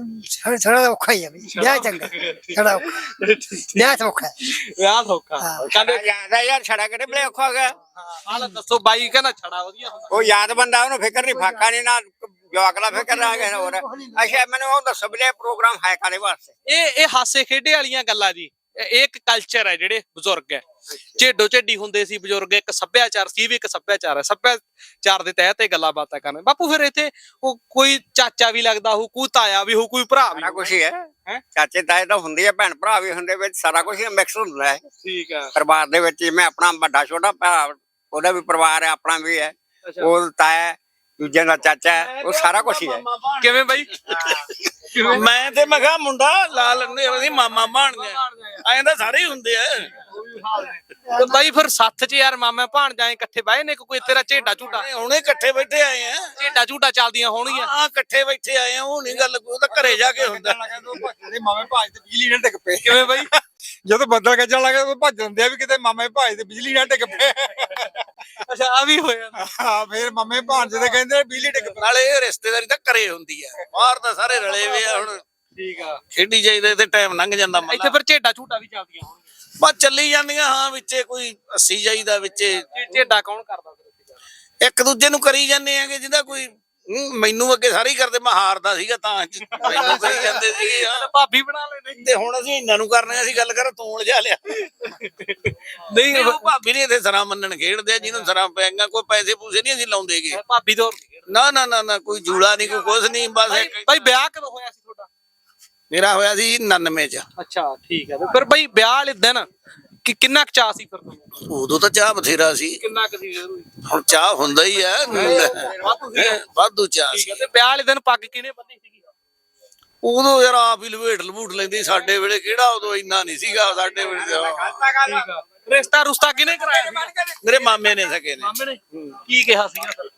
ਥੋੜਾ ਥੋੜਾ ਔਖਾ ਹੀ ਹੈ ਵੀ ਵਿਆਹ ਚੰਗਾ। ਥੋੜਾ ਔਖਾ। ਵਿਆਹ ਤਾਂ ਔਖਾ। ਹੈ ਵਿਆਹ ਸੌਖਾ ਹਾਂ। ਕਹਿੰਦੇ ਯਾਦ ਆ ਯਾਰ ਛੜਾ ਕਿਤੇ ਬਲੇ ਔਖਾ ਗਿਆ? ਹਾਲ ਦੱਸੋ ਬਾਈ ਕਹਿੰਦਾ ਛੜਾ ਵਧੀਆ ਹੁੰਦਾ। ਉਹ ਯਾਦ ਬੰਦਾ ਉਹਨੂੰ ਫਿਕਰ ਨਹੀਂ ਫਾਕਾ ਨਹੀਂ ਨਾ ਜਵਾਕਲਾ ਫਿਕਰ ਆ ਗਿਆ ਹੋਰ। ਅੱਛਾ ਮੈਨੂੰ ਉਹ ਦੱਸੋ ਬਲੇ ਪ੍ਰੋਗਰਾਮ ਹੈ ਕਾਲੇ ਵਾਸਤੇ? ਇਹ ਇਹ ਹਾਸੇ ਖੇਡੇ ਵਾਲੀਆਂ ਗੱਲਾਂ ਜੀ। ਇਹ ਇੱਕ ਕਲਚਰ ਹੈ ਜਿਹੜੇ ਬਜ਼ੁਰਗ ਹੈ। ਝੇਡੋ ਝੇਡੀ ਹੁੰਦੇ ਸੀ ਬਜ਼ੁਰਗ ਇੱਕ ਸੱਭਿਆਚਾਰ ਸੀ ਵੀ ਇੱਕ ਸੱਭਿਆਚਾਰ ਹੈ। ਸੱਭਿਆਚਾਰ ਦੇ ਤਹਿਤ ਇਹ ਗੱਲਾਂ ਬਾਤਾਂ ਕਰਨ। ਬਾਪੂ ਫਿਰ ਇੱਥੇ ਉਹ ਕੋਈ ਚਾਚਾ ਵੀ ਲੱਗਦਾ ਹੋ ਕੋਈ ਤਾਇਆ ਵੀ ਹੋ ਕੋਈ ਭਰਾ ਵੀ ਸਾਰਾ। ਕੁਝ ਹੀ ਹੈ। ਹੈਂ? ਚਾਚੇ ਤਾਏ ਤਾਂ ਹੁੰਦੇ ਆ ਭੈਣ ਭਰਾ ਵੀ ਹੁੰਦੇ ਵਿੱਚ ਸਾਰਾ ਕੁਝ ਹੀ ਮਿਕਸ ਹੁੰਦਾ ਹੈ। ਠੀਕ ਆ ਪਰਿਵਾਰ ਦੇ ਵਿੱਚ ਜਿਵੇਂ ਆਪਣਾ ਵੱਡਾ ਛੋਟਾ ਭਰਾ ਉਹਦਾ ਵੀ ਪਰਿਵਾਰ ਹੈ ਆਪਣਾ ਵੀ ਹੈ। ਉਹ ਤਾਇਆ ਹੈ, ਦੂਜੇ ਦਾ ਚਾਚਾ ਹੈ, ਉਹ ਸਾਰਾ ਕੁਝ ਹੀ ਹੈ। ਕਿਵੇਂ ਬਾਈ? ਮੈਂ ਤੇ ਮੈਂ ਕਿਹਾ ਮੁੰਡਾ ਲਾਲ ਨੇ ਉਹਦੀ ਮਾਮਾ ਬਣ ਗਿਆ ਐਂ ਤਾਂ ਸਾਰੇ ਹੀ ਹੁੰਦੇ ਆ। ਤੇ ਬਾਈ ਫਿਰ ਸੱਥ 'ਚ ਯਾਰ ਮਾਮਾ ਭਾਣ ਜਾਏ ਇਕੱਠੇ ਬਾਏ ਨੇ ਕੋਈ ਤੇਰਾ ਝੇਡਾ ਝੂਟਾ। ਹੁਣੇ ਇਕੱਠੇ ਬੈਠੇ ਆਏ ਆ। ਝੇਡਾ ਝੂਟਾ ਚੱਲਦੀਆਂ ਹੋਣਗੀਆਂ। ਆ ਇਕੱਠੇ ਬੈਠੇ ਆਏ ਆ ਉਹ ਨਹੀਂ ਗੱਲ ਉਹ ਤਾਂ ਘਰੇ ਜਾ ਕੇ ਹੁੰਦਾ। ਜਿਹੜੇ ਮਾਮੇ ਭਾਜ ਤੇ ਬਿਜਲੀ ਨਾ ਡਿੱਗ ਪਏ। ਕਿਵੇਂ ਬਾਈ? ਜਦੋਂ ਬੱਦਲ ਗੱਜਣ ਲੱਗੇ ਉਹ ਭੱਜ ਜਾਂਦੇ ਆ ਵੀ ਕਿਤੇ ਮਾਮੇ ਭਾਜ ਤੇ ਬਿਜਲੀ ਨਾ ਡਿੱਗ ਪਏ। ਅੱਛਾ ਆ ਵੀ ਹੋਇਆ। ਹਾਂ ਫੇਰ ਮਾਮੇ ਭਾਂਜੇ ਦੇ ਕਹਿੰਦੇ ਬਿਜਲੀ ਡਿੱਗ ਪਈ। ਨਾਲੇ ਇਹ ਰਿਸ਼ਤੇਦਾਰੀ ਤਾਂ ਘਰੇ ਹੁੰਦੀ ਆ। ਬਾਹਰ ਤਾਂ ਸਾਰੇ ਰਲੇ ਵੇ ਆ ਹੁਣ। ਠੀਕ ਆ। ਖੇਡੀ ਜਾਈਦਾ ਤੇ ਟਾਈਮ ਲੰਘ ਜਾਂਦਾ ਇੱਥੇ ਮੱਲਾ ਫਿਰ ਝੇਡਾ ਝੂਟਾ ਵੀ ਚੱਲਦੀਆਂ ਹੋਣਗੀਆਂ। ਬਸ ਚੱਲੀ ਜਾਂਦੀਆਂ ਹਾਂ ਵਿੱਚੇ ਕੋਈ ਹੱਸੀ ਜਾਈਦਾ ਵਿੱਚੇ। ਝੇਡਾ ਕੌਣ ਕਰਦਾ ਫਿਰ ਇੱਥੇ ਜ਼ਿਆਦਾ? ਇੱਕ ਦੂਜੇ ਨੂੰ ਕਰੀ ਜਾਂਦੇ ਆਗੇ ਜਿਹਦਾ ਕੋਈ ਹੂੰ, ਮੈਨੂੰ ਅੱਗੇ ਸਾਰੇ ਹੀ ਕਰਦੇ ਮੈਂ ਹਾਰਦਾ ਸੀਗਾ ਤਾਂ ਮੈਨੂੰ ਕਰੀ ਜਾਂਦੇ ਸੀਗੇ ਹਾਂ। ਭਾਬੀ ਬਣਾ ਲੈਣੇ ਤੇ ਹੁਣ ਅਸੀਂ ਇਹਨਾਂ ਨੂੰ ਕਰਨੇ ਅਸੀਂ ਗੱਲ ਕਰ ਤੂੰ ਉਲਝਾ ਲਿਆ। ਨਹੀਂ ਉਹ ਭਾਬੀ ਨੇ ਇੱਥੇ ਸਰਾਂ ਮੰਨਣ ਖੇਡਦੇ ਆ ਜਿਹਨੂੰ ਸਰਾਂ ਪੈਂਗਾ ਕੋਈ ਪੈਸੇ ਪੂਸੇ ਨਹੀਂ ਅਸੀਂ ਲਾਉਂਦੇਗੇ। ਭਾਬੀ ਤੋਂ ਨਾ ਨਾ ਨਾ ਨਾ ਕੋਈ ਜੂੜਾ ਨਹੀਂ ਕੋਈ ਕੁਛ ਨਹੀਂ ਬਸ ਇੱਕ- ਬਾਈ ਵਿਆਹ ਕਦੋਂ ਹੋਇਆ ਸੀ ਮੇਰਾ ਹੋਇਆ ਸੀ 99 ਚ। ਅੱਛਾ ਠੀਕ ਹੈ। ਫਿਰ ਬਾਈ ਵਿਆਹ ਵਾਲੇ ਦਿਨ ਕਿ ਕਿੰਨਾ ਕੁ ਚਾਹ ਸੀ ਫਿਰ ਤੁਹਾਨੂੰ? ਉਦੋਂ ਤਾਂ ਚਾਹ ਬਥੇਰਾ ਸੀ। ਕਿੰਨਾ ਕੁ ਸੀ ਜ਼ਰੂਰੀ ਹੁਣ ਚਾਹ ਹੁੰਦਾ ਹੀ ਆ। ਵਾਧੂ ਚਾਹ ਠੀਕ ਸੀ। ਹੈ। ਤੇ ਵਿਆਹ ਵਾਲੇ ਦਿਨ ਪੱਗ ਕਿਹਨੇ ਬੰਨੀ ਸੀਗੀ? ਉਦੋਂ ਯਾਰ ਆਪ ਹੀ ਲਵੇਟ ਲਵੂਟ ਲੈਂਦੀ ਸਾਡੇ ਵੇਲੇ। ਕਿਹੜਾ ਉਦੋਂ ਇੰਨਾ ਨਹੀਂ ਸੀਗਾ ਸਾਡੇ ਵੇਲੇ ਤਾਂ। ਠੀਕ ਆ ਰਿਸ਼ਤਾ ਰੁਸ਼ਤਾ ਕਿਹਨੇ ਕਰਾਇਆ ਸੀ ਮੇਰੇ ਮਾਮੇ ਨੇ ਸਕੇ ਨੇ। ਮਾਮੇ ਨੇ? ਕੀ ਕਿਹਾ ਸੀਗਾ? ਫਿਰ?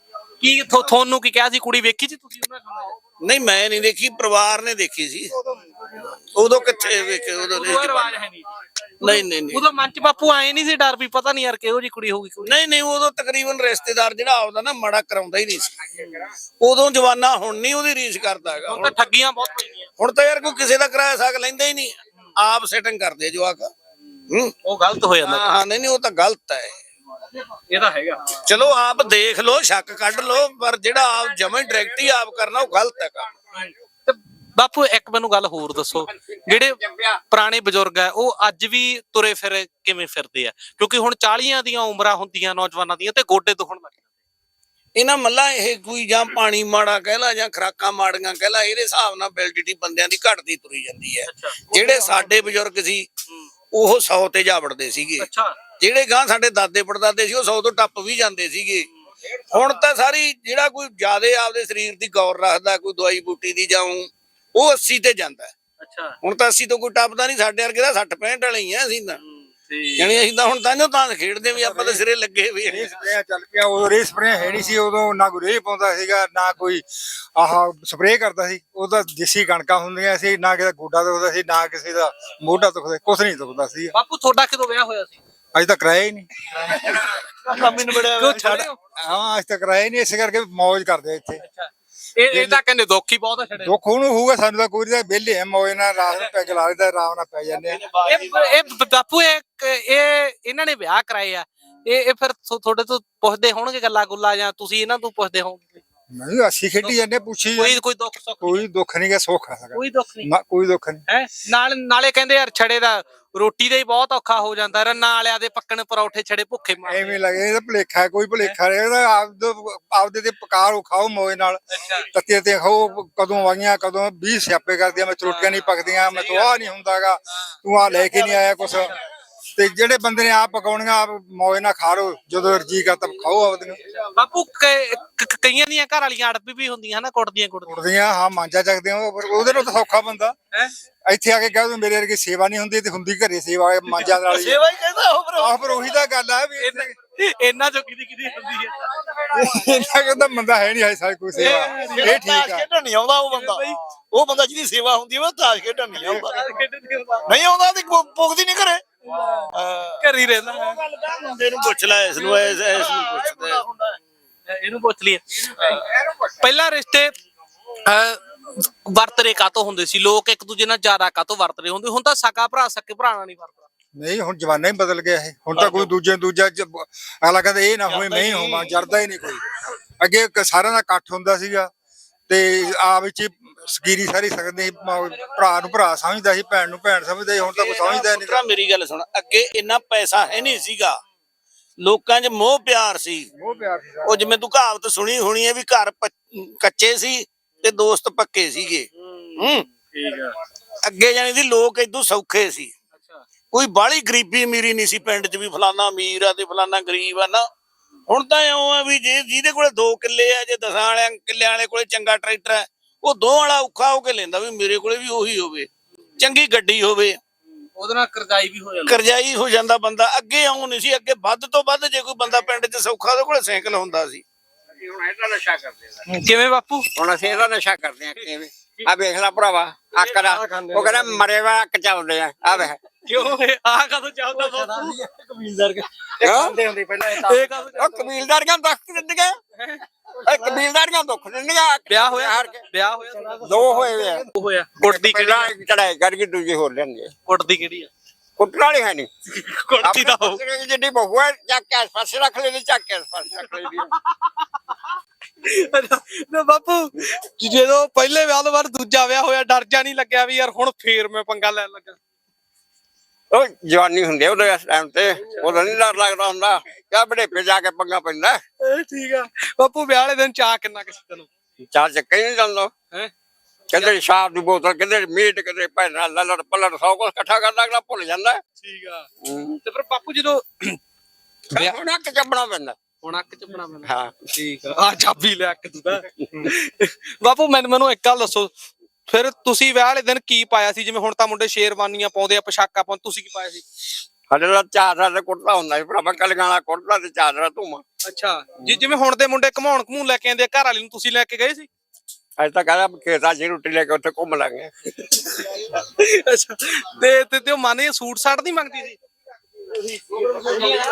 ਕੀ ਥੋ- ਤੁਹਾਨੂੰ ਕੀ ਕਿਹਾ ਸੀ? ਕੁੜੀ ਵੇਖੀ ਸੀ ਤੁਸੀਂ ਉਹਨਾਂ ਕੋਲ ਨਹੀਂ ਮੈਂ ਨਹੀਂ ਦੇਖੀ ਪਰਿਵਾਰ ਨੇ ਦੇਖੀ ਸੀ। ਉਦੋਂ ਕਿੱਥੇ ਵੇਖੇ ਉਦੋਂ ਨਹੀਂ ਕੋਈ ਸੀ ਰਿਵਾਜ ਹੈ ਨਹੀਂ ਨਹੀਂ ਨਹੀਂ। ਨਹੀਂ ਉਦੋਂ ਮਨ ਚ ਬਾਪੂ ਆਏ ਨਹੀਂ ਸੀ ਡਰ ਵੀ ਪਤਾ ਨਹੀਂ ਯਾਰ ਕਿਹੋ ਜੀ ਕੁੜੀ ਹੋਊਗੀ ਕੋਈ ਨਹੀਂ ਨਹੀਂ ਉਦੋਂ ਤਕਰੀਬਨ ਰਿਸ਼ਤੇਦਾਰ ਜਿਹੜਾ ਆਉਂਦਾ ਨਾ ਮਾੜਾ ਕਰਾਉਂਦਾ ਹੀ ਨਹੀਂ ਸੀ। ਉਦੋਂ ਜਵਾਨਾ ਹੁਣ ਨਹੀਂ ਉਹਦੀ ਰੀਸ ਕਰਦਾ ਹੈਗਾ। ਹੁਣ ਤਾਂ ਠੱਗੀਆਂ ਬਹੁਤ ਪਈਆਂ ਹੁਣ ਤਾਂ ਯਾਰ ਕੋਈ ਕਿਸੇ ਦਾ ਕਿਰਾਇਆ ਸਾਕ ਲੈਂਦਾ ਹੀ ਨਹੀਂ। ਆਪ ਸੈਟਿੰਗ ਕਰਦੇ ਜਵਾਕ। ਹੂੰ। ਉਹ ਗਲਤ ਹੋ ਜਾਂਦਾ। ਹਾਂ ਨਹੀਂ ਨਹੀਂ ਉਹ ਤਾਂ ਗਲਤ ਹੈ। ਇਹ ਤਾਂ ਹੈਗਾ। ਚਲੋ ਆਪ ਦੇਖ ਲਓ ਸ਼ੱਕ ਕੱਢ ਲਓ ਪਰ ਜਿਹੜਾ ਆਪ ਜਮਾਂ ਡਾਇਰੈਕਟ ਹੀ ਆਪ ਕਰਨਾ ਉਹ ਗਲਤ ਹੈ ਕੰਮ। ਤੇ ਬਾਪੂ ਇੱਕ ਮੈਨੂੰ ਗੱਲ ਹੋਰ ਦੱਸੋ। ਜਿਹੜੇ ਪੁਰਾਣੇ ਬਜ਼ੁਰਗ ਆ ਉਹ ਅੱਜ ਵੀ ਤੁਰੇ ਫਿਰ ਕਿਵੇਂ ਫਿਰਦੇ ਆ? ਕਿਉਂਕਿ ਹੁਣ 40ਆਂ ਦੀਆਂ ਉਮਰਾਂ ਹੁੰਦੀਆਂ ਨੌਜਵਾਨਾਂ ਦੀਆਂ ਤੇ ਗੋਡੇ ਦੁਖਣ ਲੱਗ ਜਾਂਦੇ। ਇਹਨਾਂ ਮੱਲਾ ਇਹ ਕੋਈ ਜਾਂ ਪਾਣੀ ਮਾੜਾ ਕਹਿ ਲਾ ਜਾਂ ਖਰਾਕਾਂ ਮਾੜੀਆਂ ਕਹਿ ਲਾ ਇਹਦੇ ਹਿਸਾਬ ਨਾਲ ਵੈਲਿਡਿਟੀ ਬੰਦਿਆਂ ਦੀ ਘਟਦੀ ਤੁਰੀ ਜਾਂਦੀ ਹੈ। ਜਿਹੜੇ ਸਾਡੇ ਬਜ਼ੁਰਗ ਸੀ ਉਹ 100 ਤੇ ਜਾ ਵੜਦੇ ਸੀਗੇ। ਅੱਛਾ। ਜਿਹੜੇ ਗਾਂ ਸਾਡੇ ਦਾਦੇ ਪੜਦਾਦੇ ਸੀ ਉਹ 100 ਤੋਂ ਟੱਪ ਵੀ ਜਾਂਦੇ ਸੀਗੇ। ਹੁਣ ਤਾਂ ਸਾਰੀ ਜਿਹੜਾ ਕੋਈ ਜ਼ਿਆਦੇ ਆਪਦੇ ਸਰੀਰ ਦੀ ਗੌਰ ਰੱਖਦਾ ਕੋਈ ਦਵਾਈ ਬੂਟੀ ਦੀ ਜਾਉ ਉਹ 80 ਤੇ ਜਾਂਦਾ। ਅੱਛਾ। ਹੁਣ ਤਾਂ 80 ਤੋਂ ਕੋਈ ਟੱਪਦਾ ਨਹੀਂ ਸਾਡੇ ਵਰਗੇ ਦਾ 60 65 ਵਾਲੇ ਹੀ ਆ ਅਸੀਂ ਤਾਂ। ਯਾਨੀ ਅਸੀਂ ਤਾਂ ਹੁਣ ਤਾਂ ਤਾਂ ਖੇਡਦੇ ਵੀ ਆਪਾਂ ਤਾਂ ਸਿਰੇ ਲੱਗੇ ਵੀ ਰੇਸ ਸਪਰੇਆਂ ਚੱਲ ਪਿਆ ਉਦੋਂ ਰੇਸ ਸਪਰੇਆਂ ਹੈ ਨਹੀਂ ਸੀ ਉਦੋਂ ਨਾ ਕੋਈ ਰੇਹ ਪਾਉਂਦਾ ਸੀਗਾ ਨਾ ਕੋਈ ਆਹ ਸਪਰੇਅ ਕਰਦਾ ਸੀ। ਉਦੋਂ ਦੇਸੀ ਕਣਕਾਂ ਹੁੰਦੀਆਂ ਸੀ ਨਾ ਕਿਸੇ ਦਾ ਗੋਡਾ ਦੁਖਦਾ ਸੀ ਨਾ ਕਿਸੇ ਦਾ ਮੋਢਾ ਦੁਖਦਾ ਕੁਛ ਨਹੀਂ ਦੁਖਦਾ ਸੀ। ਬਾਪੂ ਤੁਹਾਡਾ ਕਿਦੋਂ ਵਿਆਹ ਹੋਇਆ ਸੀ? ਅਜੇ ਤੱਕ ਕਰਾਇਆ ਹੀ ਨਹੀਂ। ਮੰਮੀ ਨੂੰ ਬੜਿਆ ਕਿਉਂ ਛੜੇ ਹੋ ਹਾਂ ਅਜੇ ਤੱਕ ਕਰਾਇਆ ਹੀ ਨਹੀਂ ਇਸੇ ਕਰਕੇ ਮौज ਕਰਦੇ ਆ ਇੱਥੇ। ਇਹ ਇਹ ਤਾਂ ਕਹਿੰਦੇ ਦੁੱਖ ਹੀ ਬਹੁਤ ਆ ਛੜੇ ਦੁੱਖ ਉਹਨੂੰ ਹੋਊਗਾ ਸਾਨੂੰ ਤਾਂ ਕੋਈ ਨਹੀਂ ਵਿਹਲੇ ਆ ਮौज ਨਾਲ ਰਾਤ ਨੂੰ ਪੈਗ ਲਾ ਲਈਦਾ ਆਰਾਮ ਨਾਲ ਪੈ ਜਾਂਦੇ ਆ। ਇਹ ਇਹ ਬਾਪੂ ਇਹ ਇਹ ਇਹਨਾਂ ਨੇ ਵਿਆਹ ਕਰਾਏ ਆ। ਇਹ ਇਹ ਫਿਰ ਥੋ- ਤੁਹਾਡੇ ਤੋਂ ਪੁੱਛਦੇ ਹੋਣਗੇ ਗੱਲਾਂ ਗੁੱਲਾਂ ਜਾਂ ਤੁਸੀਂ ਇਹਨਾਂ ਤੋਂ ਪੁੱਛਦੇ ਹੋਵੋਗੇ? ਨਹੀਂ ਅਸੀਂ ਖੇਡੀ ਜਾਂਦੇ ਪੁੱਛੀ ਕੋਈ ਕੋਈ ਦੁੱਖ ਸੁੱਖ ਕੋਈ ਦੁੱਖ ਨਹੀਂ ਗਾ ਸੁੱਖ ਆ ਕੋਈ ਦੁੱਖ ਨਹੀਂ। ਨਾ ਕੋਈ ਦੁੱਖ ਨਹੀਂ। ਹੈ? ਨਾਲ ਨਾਲੇ ਕਹਿੰਦੇ ਯਾਰ ਛੜੇ ਦਾ ਰੋਟੀ ਦਾ ਹੀ ਬਹੁਤ ਔਖਾ ਹੋ ਜਾਂਦਾ ਰੰਨਾ ਵਾਲਿਆਂ ਦੇ ਪੱਕਣ ਪਰੌਠੇ ਛੜੇ ਭੁੱਖੇ ਮਾਰਦੇ ਐਵੇਂ ਲੱਗੇ ਇਹਦਾ ਭਲੇਖਾ ਕੋਈ ਭਲੇਖਾ ਇਹਦਾ ਆਪਦੇ ਆਪਦੇ ਤੇ ਪਕਾਰ ਖਾਓ ਮੌਜ ਨਾਲ। ਤੱਤੇ ਤੇ ਖਾਓ ਕਦੋਂ ਆਈਆਂ ਕਦੋਂ 20 ਸਿਆਪੇ ਕਰਦੀਆਂ ਮੈਂ ਰੋਟੀਆਂ ਨਹੀਂ ਪੱਕਦੀਆਂ ਮੈਂ ਤੋਂ ਆ ਨਹੀਂ ਹੁੰਦਾਗਾ। ਤੂੰ ਆ ਲੈ ਕੇ ਨਹੀਂ ਆਇਆ ਕੁਛ। ਤੇ ਜਿਹੜੇ ਬੰਦੇ ਨੇ ਆਪ ਪਕਾਉਣੀਆਂ ਆਪ ਮੌਜ ਨਾਲ ਖਾ ਲੋ ਜਦੋਂ ਜੀ ਕਰਤਾ ਖਾਓ ਆਪਦੀਆਂ ਬਾਪੂ ਕ- ਕ- ਕਈਆਂ ਦੀਆਂ ਘਰ ਵਾਲੀਆਂ ਅੜਪੀ ਵੀ ਹੁੰਦੀਆਂ ਨਾ ਕੁੱਟਦੀਆਂ ਕੁੱਟਦੀਆਂ। ਉੜਦੀਆਂ ਹਾਂ ਮਾਂਜਾ ਚੱਕਦੇ ਆ ਉਹ- ਉਹਦੇ ਨਾਲ ਤਾਂ ਸੌਖਾ ਬੰਦਾ। ਹੈ? ਇੱਥੇ ਆ ਕੇ ਕਹਿ ਦੋ ਮੇਰੇ ਵਰਗੀ ਸੇਵਾ ਨਹੀਂ ਹੁੰਦੀ ਤੇ ਹੁੰਦੀ ਘਰੇ ਸੇਵਾ ਮਾਂਜਾ ਨਾਲ ਹੀ। ਸੇਵਾ ਹੀ ਕਹਿੰਦਾ ਉਹ ਫਿਰ ਆਹ ਪਰ ਉਹੀ ਤਾਂ ਗੱਲ ਆ ਵੀ ਇੱਥੇ ਇਹਨਾਂ ਚੋਂ ਕਿਦੀ ਕਿਦੀ ਹੁੰਦੀ ਹੈ ਇਹਨਾਂ ਕਹਿੰਦਾ ਬੰਦਾ ਹੈ ਨਹੀਂ ਹੈ ਸਾਰੇ ਕੋਈ ਸੇਵਾ। ਇਹ ਠੀਕ ਤਾਸ਼ ਆ ਖੇਡਣ ਨਹੀਂ ਆਉਂਦਾ ਉਹ ਬੰਦਾ। ਉਹ ਬੰਦਾ ਜਿਹਦੀ ਸੇਵਾ ਹੁੰਦੀ ਹੈ ਉਹ ਤਾਸ਼ ਖੇਡਣ ਨਹੀਂ ਆਉਂਦਾ। ਨਹੀਂ ਆਉਂਦਾ। ਤੇ ਪੁੱਗਦੀ ਨਹੀਂ ਘਰੇ। ਘਰ ਹੀ ਰਹਿੰਦਾ ਮੁੰਡੇ ਨੂੰ ਪੁੱਛ ਲੈ ਇਸ ਨੂੰ ਇਸ ਇਸ ਨੂੰ ਪੁੱਛਦੇ ਇਹਨੂੰ ਪੁੱਛ ਲਈਏ। ਪਹਿਲਾਂ ਰਿਸ਼ਤੇ ਵਰਤਰੇ ਕਾਤੋਂ ਹੁੰਦੇ ਸੀ? ਲੋਕ ਇੱਕ ਦੂਜੇ ਨਾਲ ਜ਼ਿਆਦਾ ਕਾਤੋਂ ਵਰਤਰੇ ਹੁੰਦੇ? ਹੁਣ ਤਾਂ ਸਕਾ ਭਰਾ ਸਕੇ ਭਰਾ ਨਾਲ ਨਹੀਂ ਵਰਤਦਾ। ਨਹੀਂ ਹੁਣ ਜਮਾਨਾ ਹੀ ਬਦਲ ਗਿਆ ਇਹ। ਹੁਣ ਤਾਂ ਕੋਈ ਦੂਜੇ ਦੂਜਾ ਅਗਲਾ ਕਹਿੰਦਾ ਇਹ ਨਾ ਹੋਵੇ ਮੈਂ ਹੀ ਹੋਵਾਂ ਜਰਦਾ ਹੀ ਨਹੀਂ ਕੋਈ। ਅੱਗੇ ਸਾਰਿਆਂ ਦਾ ਇਕੱਠ ਹੁੰਦਾ ਸੀਗਾ ਤੇ ਆ ਵਿੱਚ ਹੀ ਸਕੀਰੀ ਸਾਰੀ ਸਕਦੇ ਸੀ ਮ- ਭਰਾ ਨੂੰ ਭਰਾ ਸਮਝਦਾ ਸੀ ਭੈਣ ਨੂੰ ਭੈਣ ਸਮਝਦਾ ਸੀ ਹੁਣ ਤਾਂ ਕੋਈ ਸਮਝਦਾ ਨਹੀਂ ਪੁੱਤਰਾ ਮੇਰੀ ਗੱਲ ਸੁਣ ਅੱਗੇ ਇੰਨਾ ਪੈਸਾ ਹੈ ਨਹੀਂ ਸੀਗਾ। ਲੋਕਾਂ 'ਚ ਮੋਹ ਪਿਆਰ ਸੀ। ਉਹ ਪਿਆਰ ਸੀ ਉਹ ਜਿਵੇਂ ਤੂੰ ਕਹਾਵਤ ਸੁਣੀ ਹੋਣੀ ਹੈ ਵੀ ਘਰ ਪ- ਕੱਚੇ ਸੀ ਤੇ ਦੋਸਤ ਪੱਕੇ ਸੀਗੇ। ਹੂੰ। ਠੀਕ ਆ ਅੱਗੇ ਜਾਣੀ ਦੀ ਲੋਕ ਇਦੋਂ ਸੌਖੇ ਸੀ। ਕੋਈ ਬਾਹਲੀ ਗਰੀਬੀ ਅਮੀਰੀ ਨਹੀਂ ਸੀ ਪਿੰਡ 'ਚ ਵੀ ਫਲਾਨਾ ਅਮੀਰ ਆ ਤੇ ਫਲਾਨਾ ਗਰੀਬ ਆ ਨਾ। ਹੁਣ ਤਾਂ ਇਉਂ ਆ ਵੀ ਜੇ ਜਿਹਦੇ ਕੋਲੇ 2 ਕਿੱਲੇ ਆ ਜੇ 10 ਵਾਲਿਆਂ ਕਿੱਲਿਆਂ ਵਾਲੇ ਕੋਲੇ ਚੰਗਾ ਟਰੈਕਟਰ ਹੈ ਉਹ ਦੋ ਵਾਲਾ ਔਖਾ ਹੋ ਕੇ ਲੈਂਦਾ ਵੀ ਮੇਰੇ ਕੋਲੇ ਵੀ ਉਹੀ ਹੋਵੇ ਚੰਗੀ ਗੱਡੀ ਹੋਵੇ। ਉਹਦੇ ਨਾਲ ਕਰਜ਼ਾਈ ਵੀ ਹੋ ਜਾਂਦਾ। ਕਰਜ਼ਾਈ ਹੋ ਜਾਂਦਾ ਬੰਦਾ ਅੱਗੇ ਆਉਂ ਨਹੀਂ ਸੀ ਅੱਗੇ ਵੱਧ ਤੋਂ ਵੱਧ ਜੇ ਕੋਈ ਬੰਦਾ ਪਿੰਡ 'ਚ ਸੌਖਾ ਉਹਦੇ ਕੋਲੇ ਸਾਈਕਲ ਹੁੰਦਾ ਸੀ। ਹੁਣ ਇਹਦਾ ਨਸ਼ਾ ਕਰਦੇ ਆ ਕਿਵੇਂ ਬਾਪੂ? ਹੁਣ ਅਸੀਂ ਇਹਦਾ ਨਸ਼ਾ ਕਰਦੇ ਆ ਕਿਵੇਂ? ਆ ਵੇਖ ਲੈ ਭਰਾਵਾ ਅੱਕ ਦਾ। ਉਹ ਕਹਿੰਦਾ ਮਰੇ ਵਾ ਅੱਕ ਚੱਲਦੇ ਆ। ਆ ਵੇਖ। ਕਿਉਂ? ਇਹ ਆਹ ਕਦੋਂ ਚੱਲਦਾ ਬਾਪੂ? ਖਾਂਦੇ ਹੁੰਦੇ ਪਹਿਲਾਂ ਇਹ ਕਦੋਂ ਉਹ ਕਬੀਲਦਾਰੀਆਂ ਦੁੱਖ ਦਿੰਦੀਆਂ ਇਹ ਕਬੀਲਦਾਰੀਆਂ ਦੁੱਖ ਦਿੰਦੀਆਂ ਵਿਆਹ ਹੋਇਆ? ਹਾਰ ਕੇ। ਵਿਆਹ ਹੋਇਆ? ਦੋ ਹੋਏ ਵੇ ਆ। ਉਹ ਹੋਇਆ? ਕੁੱਟਦੀ ਕਿਹੜੀ ਪਹਿਲਾਂ ਆ? ਇੱਕ ਚੜਾਈ ਕਰਕੇ ਦੂਜੀ ਹੋਰ ਲੈਂਦੇ ਕੁੱਟਦੀ ਕਿਹੜੀ ਆ? ਕੁੱਟਣ ਵਾਲੀ ਹੈ ਨਹੀਂ। ਕੁੱਟਦੀ ਤਾਂ ਹੋ ਆਪਣੇ ਪੁੱਤਰ ਜਿੱਡੀ ਬਹੂ ਹੈ ਚੱਕ ਕੇ ਪਾਸੇ ਰੱਖ ਲੈਣੀ ਚੱਕ ਕੇ ਪਾਸੇ ਰੱਖ ਲੈਣੀ ਨਾ ਬਾਪੂ ਜਦੋਂ ਪਹਿਲੇ ਵਿਆਹ ਤੋਂ ਬਾਅਦ ਦੂਜਾ ਵਿਆਹ ਹੋਇਆ ਡਰ ਜਾ ਨਹੀਂ ਲੱਗਿਆ ਵੀ ਯਾਰ ਹੁਣ ਫੇਰ ਮੈਂ ਪੰਗਾ ਲੈਣ ਲੱਗਾ। ਉਹ ਜਵਾਨੀ ਹੁੰਦੀ ਉਹਦੇ ਇਸ ਟਾਈਮ ਤੇ। ਉਹਦਾ ਨਹੀਂ ਡਰ ਲੱਗਦਾ ਹੁੰਦਾ। ਕਿਆ ਬੜੇ ਪੇ ਜਾ ਕੇ ਪੰਗਾ ਪੈਂਦਾ। ਇਹ ਠੀਕ ਆ। ਬਾਪੂ ਵਿਆਹ ਵਾਲੇ ਦਿਨ ਚਾਹ ਕਿੰਨਾ ਕਿਸੇ ਤੈਨੂੰ? ਚਾਰ ਚੱਕੇ ਨਹੀਂ ਜਾਂਦਾ। ਹੈ? ਕਹਿੰਦੇ ਸ਼ਰਾਬ ਦੀ ਬੋਤਲ ਕਹਿੰਦੇ ਮੀਟ ਕਹਿੰਦੇ ਭੈਣਾ ਲੱਲੜ ਪੱਲੜ ਸੌ ਕੁਛ ਇਕੱਠਾ ਕਰਦਾ ਅਗਲਾ ਭੁੱਲ ਜਾਂਦਾ। ਠੀਕ ਆ। ਹੂੰ। ਤੇ ਫਿਰ ਬਾਪੂ ਜਦੋਂ ਹੁਣ ਅੱਕ ਚੱਬਣਾ ਪੈਂਦਾ। ਹੁਣ ਅੱਕ ਚ ਬਣਾ ਮੈਨੂੰ ਹਾਂ। ਠੀਕ ਆ। ਆ ਚਾਬੀ ਲੈ ਕੇ ਤੂੰ ਤਾਂ। ਬਾਪੂ ਮੈਨੂੰ ਮੈਨੂੰ ਇੱਕ ਗੱਲ ਦੱਸੋ। ਫਿਰ ਤੁਸੀਂ ਵਿਆਹ ਵਾਲੇ ਦਿਨ ਕੀ ਪਾਇਆ ਸੀ? ਜਿਵੇਂ ਹੁਣ ਤਾਂ ਮੁੰਡੇ ਸ਼ੇਰਵਾਨੀਆਂ ਪਾਉਂਦੇ ਆ ਪੋਸ਼ਾਕਾਂ ਪਾਉਂਦੇ ਤੁਸੀਂ ਕੀ ਪਾਇਆ ਸੀ? ਸਾਡੇ ਦਾ ਚਾਦਰਾ ਤੇ ਕੁੜਤਾ ਹੁੰਦਾ ਸੀ ਭਰਾਵਾ ਵਾਲਾ ਕੁੜਤਾ ਤੇ ਚਾਦਰਾ ਧੂਮਾ ਅੱਛਾ ਜੀ ਜਿਵੇਂ ਹੁਣ ਦੇ ਮੁੰਡੇ ਘਮਾਉਣ ਘਮੂਣ ਲੈ ਕੇ ਆਉਂਦੇ ਆ ਘਰ ਵਾਲੀ ਨੂੰ ਤੁਸੀਂ ਲੈ ਕੇ ਗਏ ਸੀ? ਅੱਜ ਤਾਂ ਕਹਿੰਦਾ ਖੇਤਾਂ 'ਚ ਰੋਟੀ ਲੈ ਕੇ ਉੱਥੇ ਘੁੰਮ ਲਾਂਗੇ। ਅੱਛਾ ਤੇ ਤੇ ਤੇ ਉਹ ਮਾਨੇ ਸੂਟ ਸਾਟ ਨਹੀਂ ਮੰਗਦੀ ਸੀ?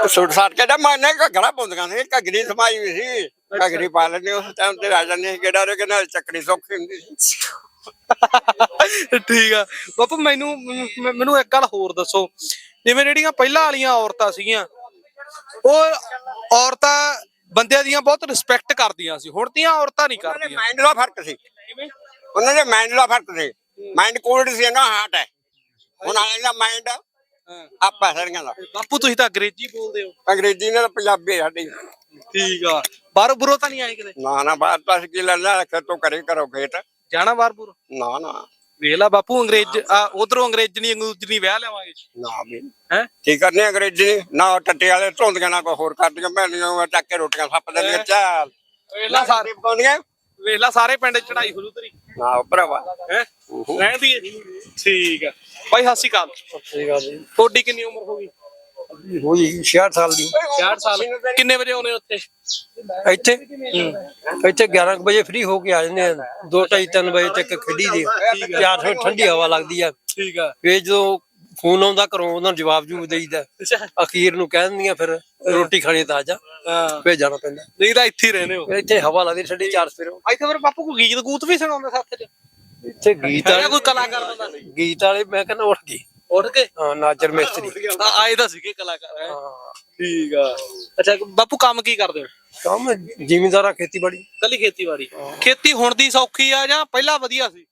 ਸੂਟ ਸਾਟ ਕੇ ਤਾਂ ਮਾਨੇ ਘੱਗਰਾ ਪਾਉਂਦੀਆਂ ਸੀ ਘੱਗਰੀ ਸਮਾਈ ਵੀ ਸੀ ਘੱਗਰੀ ਪਾ ਲੈਂਦੇ ਉਸ ਟਾਈਮ ਤੇ ਜਾਂਦੇ ਸੀ ਕਿਹੜਾ ਉਹ ਕਹਿੰਦਾ ਚੱਕਰੀ ਸੌਖੀ ਹੁੰਦੀ ਸੀ। ਠੀਕ ਆ। ਬਾਪੂ ਮੈਨੂੰ ਮੈਨੂੰ- ਮੈਨੂੰ ਇੱਕ ਗੱਲ ਹੋਰ ਦੱਸੋ। ਜਿਵੇਂ ਜਿਹੜੀਆਂ ਪਹਿਲਾਂ ਵਾਲੀਆਂ ਔਰਤਾਂ ਸੀਗੀਆਂ ਉਹ ਔਰਤਾਂ ਬੰਦਿਆਂ ਦੀਆਂ ਬਹੁਤ ਰਿਸਪੈਕਟ ਕਰਦੀਆਂ ਸੀ। ਹੁਣ ਦੀਆਂ ਔਰਤਾਂ ਨਹੀਂ ਉਹਨਾਂ ਦੇ ਕਰਦੀਆਂ। ਮਾਈਂਡ ਦਾ ਫ਼ਰਕ ਸੀ। ਉਹਨਾਂ ਦੇ ਮਾਈਂਡ ਦਾ ਫ਼ਰਕ ਸੀ। ਮਾਈਂਡ ਕੋਲਡ ਸੀ ਨਾ ਹਾਰਟ ਹੈ। ਹੁਣ ਵਾਲੇ ਦਾ ਮਾਈਂਡ ਆਪਾ ਸਾਰੀਆਂ ਦਾ। ਬਾਪੂ ਤੁਸੀਂ ਤਾਂ ਅੰਗਰੇਜ਼ੀ ਬੋਲਦੇ ਹੋ। ਅੰਗਰੇਜ਼ੀ ਨਾਲ ਪੰਜਾਬੀ ਸਾਡੀ। ਠੀਕ ਆ। ਬਾਹਰੋਂ ਬੁਰੋ ਤਾਂ ਨਹੀਂ ਆਏ ਕਿਤੇ? ਨਾ ਨਾ ਬਾਤ ਪਾਸ ਕੀ ਲੈਣਾ ਰੱਖ ਤੂੰ ਕਰੇ ਕਰੋ ਖੇਤ। ਜਾਣਾ ਬਾਹਰ ਬੁਰੋ ਨਾ ਨਾ। ਵੇਖ ਲਾ ਬਾਪੂ ਅੰਗਰੇਜ਼ ਉਧਰੋਂ ਅੰਗਰੇਜ਼ਣੀ ਅੰਗੂਜਨੀ ਵਿਆਹ ਲਿਆਵਾਂਗੇ। ਨਾ ਵੀ। ਹੈ? ਕੀ ਕਰਨੇ ਅੰਗਰੇਜ਼ੀ? ਨਾ ਟੱਟੇ ਵਾਲੇ ਧੁੰਦੀਆਂ ਨਾ ਕੋਈ ਹੋਰ ਕਰਦੀਆਂ ਭੈਣੀਆਂ ਉਹ ਚੱਕ ਕੇ ਰੋਟੀਆਂ ਸੱਪ ਦਿੰਦੀਆਂ ਚਾਲ। ਵੇਖ ਲਾ। ਸਾਰੇ ਪਾਉਂਦੀਆਂ। ਵੇਖ ਲਾ ਸਾਰੇ ਪਿੰਡ 'ਚ ਚੜਾਈ ਜੂ ਤੇਰੀ। ਨਾ ਭਰਾਵਾ। ਹੈ? ਰਹਿੰਦੀ ਹੈ ਠੀਕ ਆ। ਭਾਈ ਸਤਿ ਸ਼੍ਰੀ ਅਕਾਲ। ਸਹੀ ਗੱਲ ਜੀ। ਤੁਹਾਡੀ ਕਿੰਨੀ ਉਮਰ ਹੋ ਗਈ? ਹੋਈ 66 ਸਾਲ ਦੀ। 60 ਸਾਲ। ਕਿੰਨੇ ਵਜੇ ਆਉਨੇ ਉੱਥੇ? ਇੱਥੇ ਇੱਥੇ 11 ਕੁ ਵਜੇ ਫ੍ਰੀ ਹੋ ਕੇ ਆ ਜਾਂਦੇ ਆ। 2 2:30 3 ਵਜੇ ਤੱਕ ਖੇਡੀ ਦੀ। ਚਾਰ ਸੌ ਠੰਡੀ ਹਵਾ ਲੱਗਦੀ ਆ। ਠੀਕ ਆ। ਫੇਰ ਜਦੋਂ ਫੋਨ ਆਉਂਦਾ ਘਰੋਂ ਉਹਨਾਂ ਨੂੰ ਜਵਾਬ ਜੂਬ ਦੇਈਦਾ। ਅਖੀਰ ਨੂੰ ਕਹਿ ਦਿੰਦੀਆਂ ਫਿਰ ਰੋਟੀ ਖਾਣੀ ਤਾਂ ਆ ਜਾ ਫੇਰ ਜਾਣਾ ਪੈਂਦਾ। ਨਹੀਂ ਤਾਂ ਇੱਥੇ ਹੀ ਰਹਿੰਦੇ ਹੋ। ਫਿਰ ਇੱਥੇ ਹਵਾ ਲੱਗਦੀ ਠੰਡੀ ਚਾਰ ਸਵੇਰੋਂ। ਇੱਥੇ ਫਿਰ ਬਾਪੂ ਕੋਈ ਗੀਤ ਗੂਤ ਵੀ ਸੁਣਾਉਂਦਾ ਸਾਥ 'ਚ? ਇੱਥੇ ਗੀਤ ਵਾਲੇ ਕੋਈ ਕਲਾਕਾਰ ਬੰਦਾ? ਗੀਤ ਵਾਲੇ ਮੈਂ ਕਹਿੰਦਾ ਉੱਠ ਗਏ। ਉੱਠ ਕੇ? ਹਾਂ ਨਾਜਰ ਮਿਸਤਰੀ। ਆ- ਆਏ ਤਾਂ ਸੀਗੇ ਕਲਾਕਾਰ ਹੈਂ। ਹਾਂ। ਠੀਕ ਆ। ਅੱਛਾ ਬਾਪੂ ਕੰਮ ਕੀ ਕਰਦੇ ਹੋ? ਕੰਮ ਜ਼ਿਮੀਂਦਾਰਾ ਖੇਤੀਬਾੜੀ। ਕੱਲੀ ਖੇਤੀਬਾੜੀ। ਖੇਤੀ ਹੁਣ ਦੀ ਸੌਖੀ ਆ ਜਾਂ ਪਹਿਲਾਂ ਵਧੀਆ ਸੀ?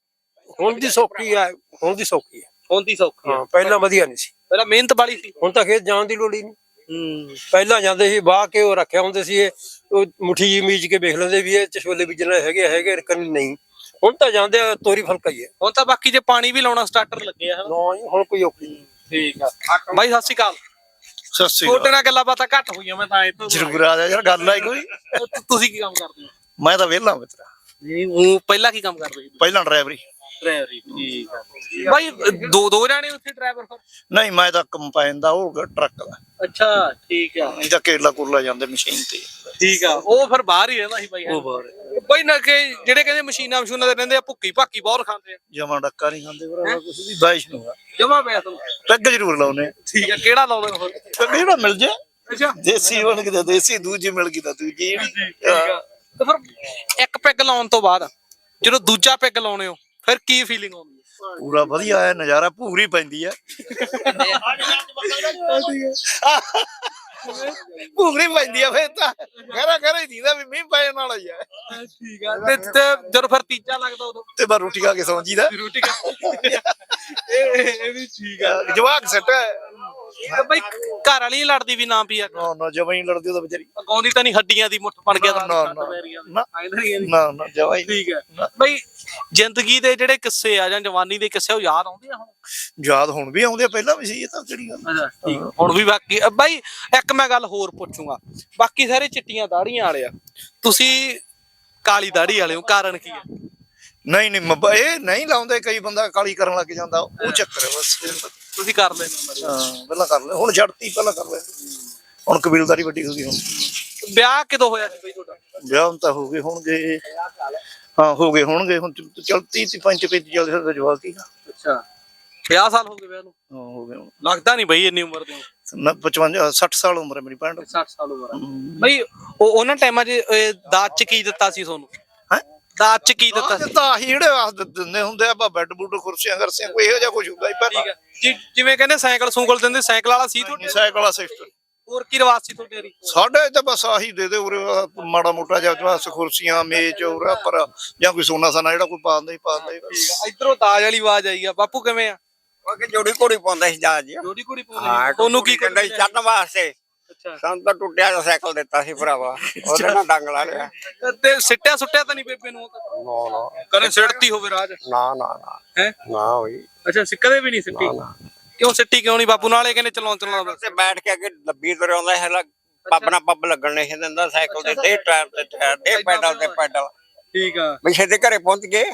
ਹੁਣ ਦੀ ਸੌਖੀ ਆ ਹੁਣ ਦੀ ਸੌਖੀ ਆ। ਹੁਣ ਦੀ ਸੌਖੀ ਆ। ਹਾਂ ਪਹਿਲਾਂ ਵਧੀਆ ਨਹੀਂ ਸੀ। ਪਹਿਲਾਂ ਮਿਹਨਤ ਵਾਲੀ ਸੀ। ਹੁਣ ਤਾਂ ਖੇਤ ਜਾਣ ਦੀ ਲੋੜ ਹੀ ਨਹੀਂ। ਹੂੰ। ਪਹਿਲਾਂ ਜਾਂਦੇ ਸੀ ਬਾਹ ਕੇ ਉਹ ਰੱਖਿਆ ਹੁੰਦੇ ਸੀ ਇਹ। ਉਹ ਮੁਠੀ ਜਿਹੀ ਮੀਚ ਕੇ ਵੇਖ ਲੈਂਦੇ ਵੀ ਇਹ ਚਸ਼ੋਲੇ ਬੀਜਣੇ ਹੈਗੇ ਹੈਗੇ ਰਕਨ ਨਹੀਂ। ਹੁਣ ਤਾਂ ਜਾਂਦੇ ਆ ਤੋਰੀ ਫਲਕਾ ਹੀ ਹੈ। ਹੁਣ ਤਾਂ ਬਾਕੀ ਜੇ ਪਾਣੀ ਵੀ ਲਾਉਣਾ ਸਟਾਰਟਰ ਲੱਗੇ ਆ ਹਨਾ? ਨਾ ਜੀ, ਹੁਣ ਕੋਈ ਔਖੀ ਨਹੀਂ। ਠੀਕ ਆ। ਬਾਈ ਸਤਿ ਸ਼੍ਰੀ ਅਕਾਲ। ਸਤਿ ਸ੍ਰੀ ਤੁਹਾਡੇ ਨਾਲ ਗੱਲਾਂ ਬਾਤਾਂ ਘੱਟ ਹੋਈਆਂ ਮੈਂ ਤਾਂ ਇਹ ਤੋਂ ਜਰੂਰ ਆ ਜਾ ਯਾਰ ਗੱਲ ਆਈ ਕੋਈ? ਤੁਸੀਂ ਕੀ ਕੰਮ ਕਰਦੇ ਹੋ? ਮੈਂ ਤਾਂ ਵਿਹਲਾ ਮਿੱਤਰਾ। ਜੀ ਉਹ ਪਹਿਲਾਂ ਕੀ ਕੰਮ ਕਰਦੇ ਸੀ? ਪਹਿਲਾਂ ਡਰਾਈਵਰੀ। ਡਰਾਈਵਰੀ ਠੀਕ ਆ। ਬਾਈ ਦੋ ਦੋ ਜਾਣੇ ਉੱਥੇ ਡਰਾਈਵਰ ਫਿਰ? ਨਹੀਂ ਮੈਂ ਤਾਂ ਕੰਪਾਈਨ ਦਾ ਉਹ ਟਰੱਕ ਦਾ। ਅੱਛਾ ਠੀਕ ਆ। ਨਹੀਂ ਤਾਂ ਕੇਲਾ ਕੁਰਲਾ ਜਾਂਦੇ ਮਸ਼ੀਨ ਤੇ। ਠੀਕ ਆ ਉਹ ਫਿਰ ਬਾਹਰ ਹੀ ਰਹਿੰਦਾ ਸੀ ਬਾਈ ਉਹ ਬਾਹਰ ਬਾਈ ਨਾ ਕਿ ਜਿਹੜੇ ਕਹਿੰਦੇ ਮਸ਼ੀਨਾਂ ਮਸ਼ੂਨਾਂ ਤੇ ਰਹਿੰਦੇ ਆ ਭੁੱਕੀ ਭਾਕੀ ਬਹੁਤ ਖਾਂਦੇ ਆ। ਜਮਾ ਡੱਕਾ ਨਹੀਂ ਖਾਂਦੇ ਭਰਾ ਕੁਝ ਵੀ ਬਾਇਸ਼ ਨੂੰ ਜਮਾ ਪੈਸਾ ਪੈਗ ਜ਼ਰੂਰ ਲਾਉਨੇ ਠੀਕ ਆ ਕਿਹੜਾ ਲਾਉਂਦੇ ਹੋ ਪੈਗ ਜਿਹੜਾ ਮਿਲ ਜੇ? ਅੱਛਾ। ਦੇਸੀ ਬਣ ਕੇ ਤਾਂ ਦੇਸੀ ਦੂਜੀ ਮਿਲ ਗਈ ਤਾਂ ਦੂਜੀ ਠੀਕ ਆ। ਤੇ ਫਿਰ ਇੱਕ ਪੈਗ ਲਾਉਣ ਤੋਂ ਬਾਅਦ ਜਦੋਂ ਦੂਜਾ ਪੈਗ ਲਾਉਣੇ ਹੋ ਫਿਰ ਕੀ ਫੀਲਿੰਗ ਆਉਂਦੀ ਹੈ? ਪੂਰਾ ਵਧੀਆ ਹੈ ਨਜ਼ਾਰਾ ਪੂਰੀ ਪੈਂਦੀ ਹੈ। ਪੂਰੀ ਪੈਂਦੀ ਆ ਫੇਰ ਤਾਂ। ਘਰਾ ਘਰਾ ਹੀ ਦੀਦਾ ਵੀ ਮੀਂਹ ਪੈਣ ਵਾਲਾ ਹੀ ਹੈ। ਠੀਕ ਆ। ਤੇ ਤੇ ਜਦੋਂ ਫਿਰ ਤੀਜਾ ਲੱਗਦਾ ਉਦੋਂ? ਤੇ ਬਾ ਰੋਟੀ ਖਾ ਕੇ ਸੌਂ ਜੀਦਾ। ਰੋਟੀ ਖਾ ਇਹ ਇਹ ਵੀ ਠੀਕ ਆ। ਜਵਾਕ ਸੱਟ ਹੈ। ਬਾਈ ਘਰ ਵਾਲੀ ਲੜਦੀ ਵੀ ਨਾ ਪੀਆ ਨਾ ਨਾ ਜਮਾਂ ਹੀ ਲੜਦੀ ਉਹ ਤਾਂ ਵਿਚਾਰੀ। ਅਗਾਉਂਦੀ ਤਾਂ ਨਹੀਂ ਹੱਡੀਆਂ ਦੀ ਮੁੱਠ ਬਣ ਗਿਆ ਤਾਂ। ਨਾ, ਨਾ। ਨਾ। ਨਾ ਨਾ। ਜਮਾਂ ਹੀ ਠੀਕ ਹੈ। ਬਈ ਜ਼ਿੰਦਗੀ ਦੇ ਜਿਹੜੇ ਕਿੱਸੇ ਆ ਜਾਂ ਜਵਾਨੀ ਦੇ ਕਿੱਸੇ ਉਹ ਯਾਦ ਆਉਂਦੇ ਆ ਹੁਣ? ਯਾਦ ਹੁਣ ਵੀ ਆਉਂਦੇ ਆ, ਪਹਿਲਾਂ ਵੀ ਸੀ ਇਹ ਤਾਂ ਜਿਹੜੀ ਗੱਲ। ਅੱਛਾ ਠੀਕ। ਹੁਣ ਵੀ ਬਾਕੀ ਬਾਈ ਇੱਕ ਮੈਂ ਗੱਲ ਹੋਰ ਪੁੱਛੂੰਗਾ। ਬਾਕੀ ਸਾਰੇ ਚਿੱਟੀਆਂ ਦਾੜੀਆਂ ਵਾਲੇ ਆ। ਤੁਸੀਂ ਕਾਲੀ ਦਾੜੀ ਵਾਲੇ ਹੋ ਕਾਰਨ ਕੀ ਹੈ ਨਹੀਂ ਨਹੀਂ ਮੱਬਾ ਇਹ ਨਹੀਂ ਲਾਉਂਦੇ ਕਈ ਬੰਦਾ ਕਾਲੀ ਕਰਨ ਲੱਗ ਜਾਂਦਾ ਉਹ ਚੱਕਰ ਹੈ ਬਸ। ਤੁਸੀਂ ਕਰ ਲੈਂਦੇ ਹੋ ਹਾਂ ਪਹਿਲਾਂ ਕਰ ਲੈ। ਹੁਣ ਛੱਡਤੀ ਪਹਿਲਾਂ ਕਰ ਲੈ। ਹੁਣ ਕਬੀਲਦਾਰੀ ਵੱਡੀ ਹੋ ਗਈ ਹੁਣ। ਵਿਆਹ ਕਿਦੋਂ ਹੋਇਆ ਸੀ ਬਈ ਤੁਹਾਡਾ? ਵਿਆਹ ਹੁਣ ਤਾਂ ਹੋ ਗਏ ਹੋਣਗੇ। ਹਾਂ ਹੋ ਗਏ ਹੋਣਗੇ। ਹੁਣ ਚਲਤੀ ਤੀ ਪੰਜ ਤਾਂ ਜਵਾਕ ਹੀ। ਆ। ਅੱਛਾ। 50 ਸਾਲ ਹੋ ਗਏ ਵਿਆਹ ਨੂੰ? ਹਾਂ ਹੋ ਗਏ ਹੁਣ। ਲੱਗਦਾ ਨਹੀਂ ਬਈ ਇੰਨੀ ਉਮਰ ਦੇ ਹੋ। ਨਾ 55 60 ਸਾਲ ਉਮਰ ਹੈ ਮੇਰੀ 65 60 ਸਾਲ ਉਮਰ ਆ ਬਈ ਉਹ ਉਹਨਾਂ ਟਾਈਮਾਂ 'ਚ ਦਾਜ 'ਚ ਕੀ ਦਿੱਤਾ ਸੀ ਤੁਹਾਨੂੰ? ਦਾਜ 'ਚ ਕੀ ਦਿੱਤਾ ਸੀ? ਤਾਂ ਆਹੀ ਜਿਹੜੇ ਵਾਸ ਦਿੰਦੇ ਹੁੰਦੇ ਆ ਬੈੱਡ ਬੁੱਡ ਕੁਰਸੀਆਂ ਕਰਸੀਆਂ ਕੋਈ ਇਹੋ ਜਿਹਾ ਕੁਝ ਹੁੰਦਾ ਹੀ ਠੀਕ ਪਹਿਲਾਂ ਜੀ ਜਿਵੇਂ ਕਹਿੰਦੇ ਸਾਈਕਲ ਸੂਕਲ ਦਿੰਦੇ ਸਾਈਕਲ ਵਾਲਾ ਸੀ ਤੁਹਾਡੇ? ਸਾਈਕਲ ਵਾਲਾ ਸਿਸਟਮ ਹੋਰ ਕੀ ਰਿਵਾਜ ਸੀ ਤੁਹਾਡੇ ਦੀ ਸਾਡੇ ਤਾਂ ਬਸ ਆਹੀ ਦੇ ਦੇ ਉਰੇ ਆਹ ਮਾੜਾ ਮੋਟਾ ਜਿਹਾ ਬਸ ਕੁਰਸੀਆਂ ਮੇਜ਼ ਉਰਾ ਪਰ ਜਾਂ ਕੋਈ ਸੋਨਾ ਸਾਨਾ ਜਿਹੜਾ ਕੋਈ ਪਾਉਂਦਾ ਹੀ ਪਾਉਂਦਾ ਹੀ ਬਸ ਇਧਰੋਂ ਦਾਜ ਵਾਲੀ ਆਵਾਜ਼ ਆਈ ਆ। ਬਾਪੂ ਕਿਵੇਂ ਆ? ਉਹ ਕਿ ਜੋੜੀ ਘੋੜੀ ਪਾਉਂਦਾ ਸੀ ਜਹਾਜ਼ ਜੀ ਜੋੜੀ ਕੁੜੀ ਹਾਂ ਤੁਹਾਨੂੰ ਕੀ ਕਹਿੰਦਾ ਸੀ ਚੜਨ ਵਾਸਤੇ। ਸਾਨੂੰ ਤਾਂ ਟੁੱਟਿਆ ਜਿਹਾ ਸਾਈਕਲ ਦਿੱਤਾ ਸੀ ਭਰਾਵਾ ਉਹਦੇ ਨਾਲ ਡੰਗ ਲਾ ਲਿਆ। ਤੇ ਸਿੱਟਿਆ ਸੁੱਟਿਆ ਤਾਂ ਨਹੀਂ ਬੇਬੇ ਨੂੰ ਨਾ ਨਾ। ਕਦੇ ਸਿੱਟਤੀ ਹੋਵੇ ਰਾਜ ਨਾ ਨਾ ਨਾ। ਹੈ? ਨਾ ਹੋਈ। ਅੱਛਾ ਸਿੱਕਦੇ ਵੀ ਨਹੀਂ ਸਿੱਟੀ? ਕਿਉਂ ਸਿੱਟੀ ਕਿਉਂ ਨਹੀਂ ਬਾਪੂ? ਨਾਲੇ ਕਹਿੰਦੇ ਚਲਾਉਣ ਚਲਾਉਣ ਬਸ ਤੇ ਬੈਠ ਕੇ ਅੱਗੇ ਲੱਭੀ ਤੁਰ ਆਉਂਦਾ ਹੈ ਪੱਬ ਨਾ ਪੱਬ ਲੱਗਣ ਨਹੀਂ ਦਿੰਦਾ ਸਾਈਕਲ ਦੇ ਦੇ ਟਾਇਰ ਤੇ ਟਾਇਰ ਦੇ ਪੈਡਲ ਤੇ ਪੈਡਲ। ਠੀਕ ਆ। ਵੀ ਛੇਤੀ ਘਰੇ ਪਹੁੰਚ ਗਏ।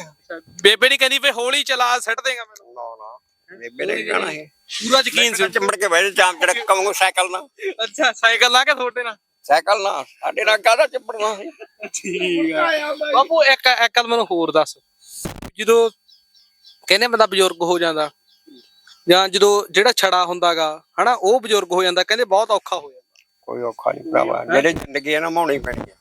ਬੇਬੇ ਨਹੀਂ ਕਹਿੰਦੀ ਵੇ ਹੌਲੀ ਚਲਾ ਸਿੱਟ ਦੇਗਾ ਮੈਨੂੰ। ਨਾ ਨਾ। ਬੇਬੇ ਨੇ ਜਾਣਾ ਹੈ। ਪੂਰਾ ਯਕੀਨ ਸੀ ਚਿੰਬੜ ਕੇ ਬੈਠ ਚਾਮ ਚੜਕ ਕਮੂ ਸਾਈਕਲ ਨਾਲ। ਅੱਛਾ ਸਾਈਕਲ ਲਾ ਕੇ ਤੁਹਾਡੇ ਨਾਲ? ਸਾਈਕਲ ਨਾਲ ਸਾਡੇ ਨਾਲ ਕਾਹਦਾ ਚੱਪੜਨਾ ਸੀ ਠੀਕ ਆ। ਬਾਪੂ ਇੱਕ ਇੱਕ ਗੱਲ ਮੈਨੂੰ ਹੋਰ ਦੱਸ। ਜਦੋਂ ਕਹਿੰਦੇ ਬੰਦਾ ਬਜ਼ੁਰਗ ਹੋ ਜਾਂਦਾ ਜਾਂ ਜਦੋਂ ਜਿਹੜਾ ਛੜਾ ਹੁੰਦਾਗਾ ਹਨਾ ਉਹ ਬਜ਼ੁਰਗ ਹੋ ਜਾਂਦਾ ਕਹਿੰਦੇ ਬਹੁਤ ਔਖਾ ਹੋ ਜਾਂਦਾ। ਕੋਈ ਔਖਾ ਨਹੀਂ ਭਰਾਵਾ ਜਿਹੜੇ ਜ਼ਿੰਦਗੀ ਹੈ ਨਾ ਮਾਉਣੀ ਪੈਣੀ ਹੈ।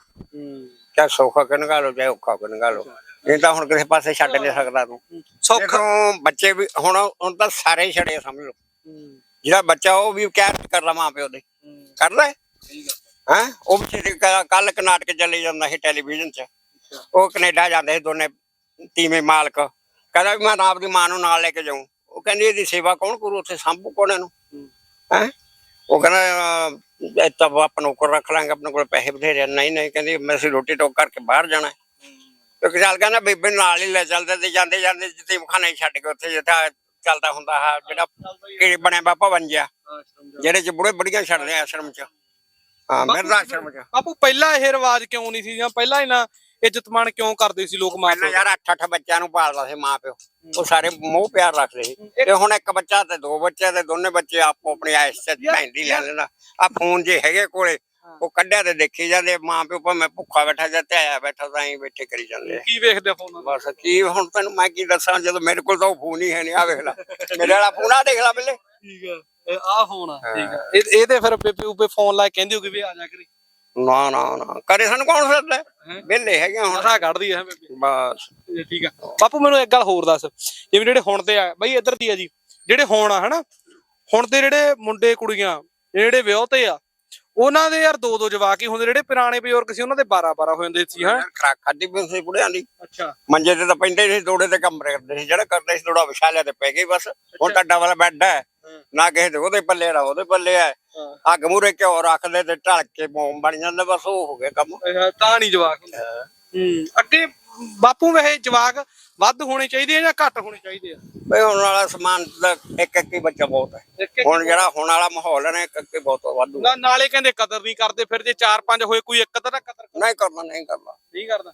ਚਾਹੇ ਸੌਖਾ ਕਿਨਗਾ ਲੋ ਚਾਹੇ ਔਖਾ ਕਿਨਗਾ ਲੋ ਇਹ ਤਾਂ ਹੁਣ ਕਿਸੇ ਪਾਸੇ ਛੱਡ ਨਹੀਂ ਸਕਦਾ ਤੂੰ। ਸੌਖਾ। ਬੱਚੇ ਵੀ ਹੁਣ ਹੁਣ ਤਾਂ ਸਾਰੇ ਹੀ ਛੜੇ ਆ, ਸਮਝ ਲਓ। ਜਿਹੜਾ ਬੱਚਾ ਉਹ ਵੀ ਕਹਿ ਕਰ ਲਾ ਮਾਂ ਪਿਓ ਦੇ। ਕਰਦਾ ਹੈ? ਉਹ ਵੀ ਕੱਲ ਨਾਟਕ ਚੱਲੇ ਜਾਂਦਾ ਸੀ ਟੈਲੀਵਿਜ਼ਨ 'ਚ। ਉਹ ਕੈਨੇਡਾ ਜਾਂਦੇ ਸੀ ਦੋਨੇ ਤੀਵੇਂ ਮਾਲਕ। ਕਹਿੰਦਾ ਵੀ ਮੈਂ ਤਾਂ ਆਪਦੀ ਮਾਂ ਨੂੰ ਨਾਲ ਲੈ ਕੇ ਜਾਊਂ। ਉਹ ਕਹਿੰਦੀ ਇਹਦੀ ਸੇਵਾ ਕੌਣ ਕਰੂ ਉੱਥੇ? ਸੰਭੂ ਕੌਣ ਇਹਨੂੰ? ਹੈ। ਉਹ ਕਹਿੰਦਾ ਇਹ ਤਾਂ ਆਪਾਂ ਨੌਕਰ ਰੱਖ ਲਾਂਗੇ ਆਪਣੇ ਕੋਲ ਪੈਸੇ ਬਥੇਰੇ ਆ। ਨਹੀਂ ਨਹੀਂ ਕਹਿੰਦੀ ਮੈਂ ਅਸੀਂ ਰੋਟੀ ਟੋਕ ਕਰਕੇ ਬਾਹਰ ਜਾਣਾ ਹੈ। ਤੇ ਚੱਲ ਕਹਿੰਦਾ ਬੇਬੇ ਨੂੰ ਨਾਲ ਹੀ ਲੈ ਚੱਲਦੇ ਤੇ ਜਾਂਦੇ ਜਾਂਦੇ ਜਿੱਤੇ ਖਾਣਾ ਛੱਡ ਕੇ ਉੱਥੇ ਜਿੱਥੇ ਚੱਲਦਾ ਹੁੰਦਾ ਹੈ ਜਿਹੜਾ ਕੀ ਬਣਿਆ ਬਾਪਾ ਬਣ ਗਿਆ। ਜਿਹੜੇ ਚ ਬੁੜੇ ਬੜੀਆਂ ਛੱਡਦੇ ਆ ਆਸ਼ਰਮ ਚ। ਹਾਂ ਮੇਰੇ ਆਸ਼ਰਮ ਚ। ਬਾਪੂ ਪਹਿਲਾਂ ਇਹ ਰਿਵਾਜ ਕਿਉਂ ਨਹੀਂ ਸੀ? ਜਾਂ ਪਹਿਲਾਂ ਇਹਨਾਂ ਇੱਜ਼ਤ ਮਾਣ ਕਿਉਂ ਕਰਦੇ ਸੀ ਲੋਕ ਮਾਂ ਪਹਿਲਾਂ ਯਾਰ ਅੱਠ ਅੱਠ ਬੱਚਿਆਂ ਨੂੰ ਪਾਲਦਾ ਸੀ ਮਾਂ ਪਿਓ। ਉਹ ਸਾਰੇ ਮੋਹ ਪਿਆਰ ਰੱਖਦੇ ਸੀ। ਤੇ ਹੁਣ ਇੱਕ ਬੱਚਾ ਤੇ ਦੋ ਬੱਚੇ ਤੇ ਦੋਨੇ ਬੱਚੇ ਆਪੋ ਆਪਣੀ ਆਇਸ਼ ਚ ਭੈਂਦੀ ਲੈ ਲੈਣਾ ਆ ਫੋਨ ਜੇ ਹੈਗੇ ਕੋਲੇ ਉਹ ਕੱਢਿਆ ਤੇ ਦੇਖੀ ਜਾਂਦੇ ਮਾਂ ਪਿਓ ਭਾਵੇਂ ਭੁੱਖਾ ਬੈਠਾ ਜਾਂ ਤੇ ਆਇਆ ਬੈਠਾ ਤਾਂ ਹੀ ਬੈਠੇ ਕਰੀ ਜਾਂਦੇ ਆ। ਕੀ ਵੇਖਦੇ ਫੋਨ ਬਸ ਕੀ ਹੁਣ ਤੈਨੂੰ ਮੈਂ ਕੀ ਦੱਸਾਂ ਜਦੋਂ ਮੇਰੇ ਕੋਲ ਤਾਂ ਉਹ ਫੋਨ ਹੀ ਹੈ ਨਹੀਂ ਆ ਵੇਖ ਲੈ। ਮੇਰੇ ਵਾਲਾ ਫੋਨ ਆ ਦੇਖ ਲੈ ਪਹਿਲੇ। ਠੀਕ ਆ ਆ ਫੋਨ ਆ ਠੀਕ ਆ। ਇਹ ਇਹਦੇ ਫਿਰ ਬੇਬੇ ਉਪੇ ਫੋਨ ਲਾ ਕੇ ਕਹਿੰਦੀ ਹੋਗੀ ਵੀ ਆ ਜਾ ਕਰੀ। ਨਾ ਨਾ ਨਾ ਕਰੇ ਸਾਨੂੰ ਕੌਣ ਸੱਦਦਾ ਵਿਹਲੇ ਹੈਗੇ ਹੁਣ। ਮਸਾ ਕੱਢਦੀ ਆ ਬੇਬੇ। ਬਸ। ਇਹ ਠੀਕ ਆ। ਬਾਪੂ ਮੈਨੂੰ ਇੱਕ ਗੱਲ ਹੋਰ ਦੱਸ। ਜਿਵੇਂ ਜਿਹੜੇ ਹੁਣ ਦੇ ਆ ਬਈ ਇੱਧਰ ਦੀ ਆ ਜੀ। ਜਿਹੜੇ ਹੁਣ ਆ ਹਨਾ? ਹੁਣ ਦੇ ਜਿਹੜੇ ਮੁੰਡੇ ਕੁੜੀਆਂ ਜਿਹੜੇ ਵਿਆਹਤੇ ਆ ਉਹਨਾਂ ਦੇ ਯਾਰ ਦੋ ਦੋ ਜਵਾਕ ਹੀ ਹੁੰਦੇ ਜਿਹੜੇ ਪੁਰਾਣੇ ਬਜ਼ੁਰਗ ਸੀ ਉਹਨਾਂ ਦੇ 12 12 ਹੋ ਜਾਂਦੇ ਸੀ ਹਾਂ? ਖਰਾਕ ਖਾਦੀ ਵੀ ਸੀ ਬੁੜਿਆਂ ਦੀ। ਅੱਛਾ। ਮੰਜੇ ਤੇ ਤਾਂ ਪੈਂਦੇ ਸੀ ਦੋੜੇ ਤੇ ਕਮਰੇ ਕਰਦੇ ਸੀ ਜਿਹੜਾ ਕਰਦੇ ਸੀ ਥੋੜਾ ਵਿਛਾ ਲਿਆ ਤੇ ਪੈ ਗਈ ਬਸ। ਹੁਣ ਤਾਂ ਡਬਲ ਬੈੱਡ ਹੈ ਨਾ ਕਿਸੇ ਦੇ ਉਹਦੇ ਪੱਲੇ ਨਾ ਉਹਦੇ ਪੱਲੇ ਹੈ। ਅੱਗ ਮੂਰੇ ਘਿਓ ਰੱਖਦੇ ਤੇ ਢਲ ਕੇ ਮੋਮ ਬਣ ਜਾਂਦਾ ਬਸ ਉਹ ਹੋ ਗਿਆ ਕੰਮ। ਤਾਂ ਨਹੀਂ ਜਵਾਕ ਹੂੰ ਅੱਗੇ ਬਾਪੂ ਵੈਸੇ ਜਵਾਕ ਵੱਧ ਹੋਣੇ ਚਾਹੀਦੇ ਆ ਜਾਂ ਘੱਟ ਹੋਣੇ ਚਾਹੀਦੇ ਆ? ਬਈ ਹੁਣ ਵਾਲਾ ਸਮਾਨ ਦਾ ਇੱਕ ਇੱਕ ਹੀ ਬੱਚਾ ਬਹੁਤ ਹੈ। ਇੱਕ- ਇੱਕ- ਹੁਣ ਜਿਹੜਾ ਹੁਣ ਵਾਲਾ ਮਾਹੌਲ ਹੈ ਨਾ ਇੱਕ ਇੱਕ ਹੀ ਬਹੁਤ ਵਾਧੂ ਨਾ- ਨਾਲੇ ਕਹਿੰਦੇ ਕਦਰ ਨਹੀਂ ਕਰਦੇ ਫਿਰ ਜੇ 4-5 ਹੋਏ ਕੋਈ ਇੱਕ ਤਾਂ ਨਾ ਕਦਰ ਨਹੀਂ ਕਰਨਾ ਨਹੀਂ ਕਰਨਾ। ਨਹੀਂ ਕਰਦਾ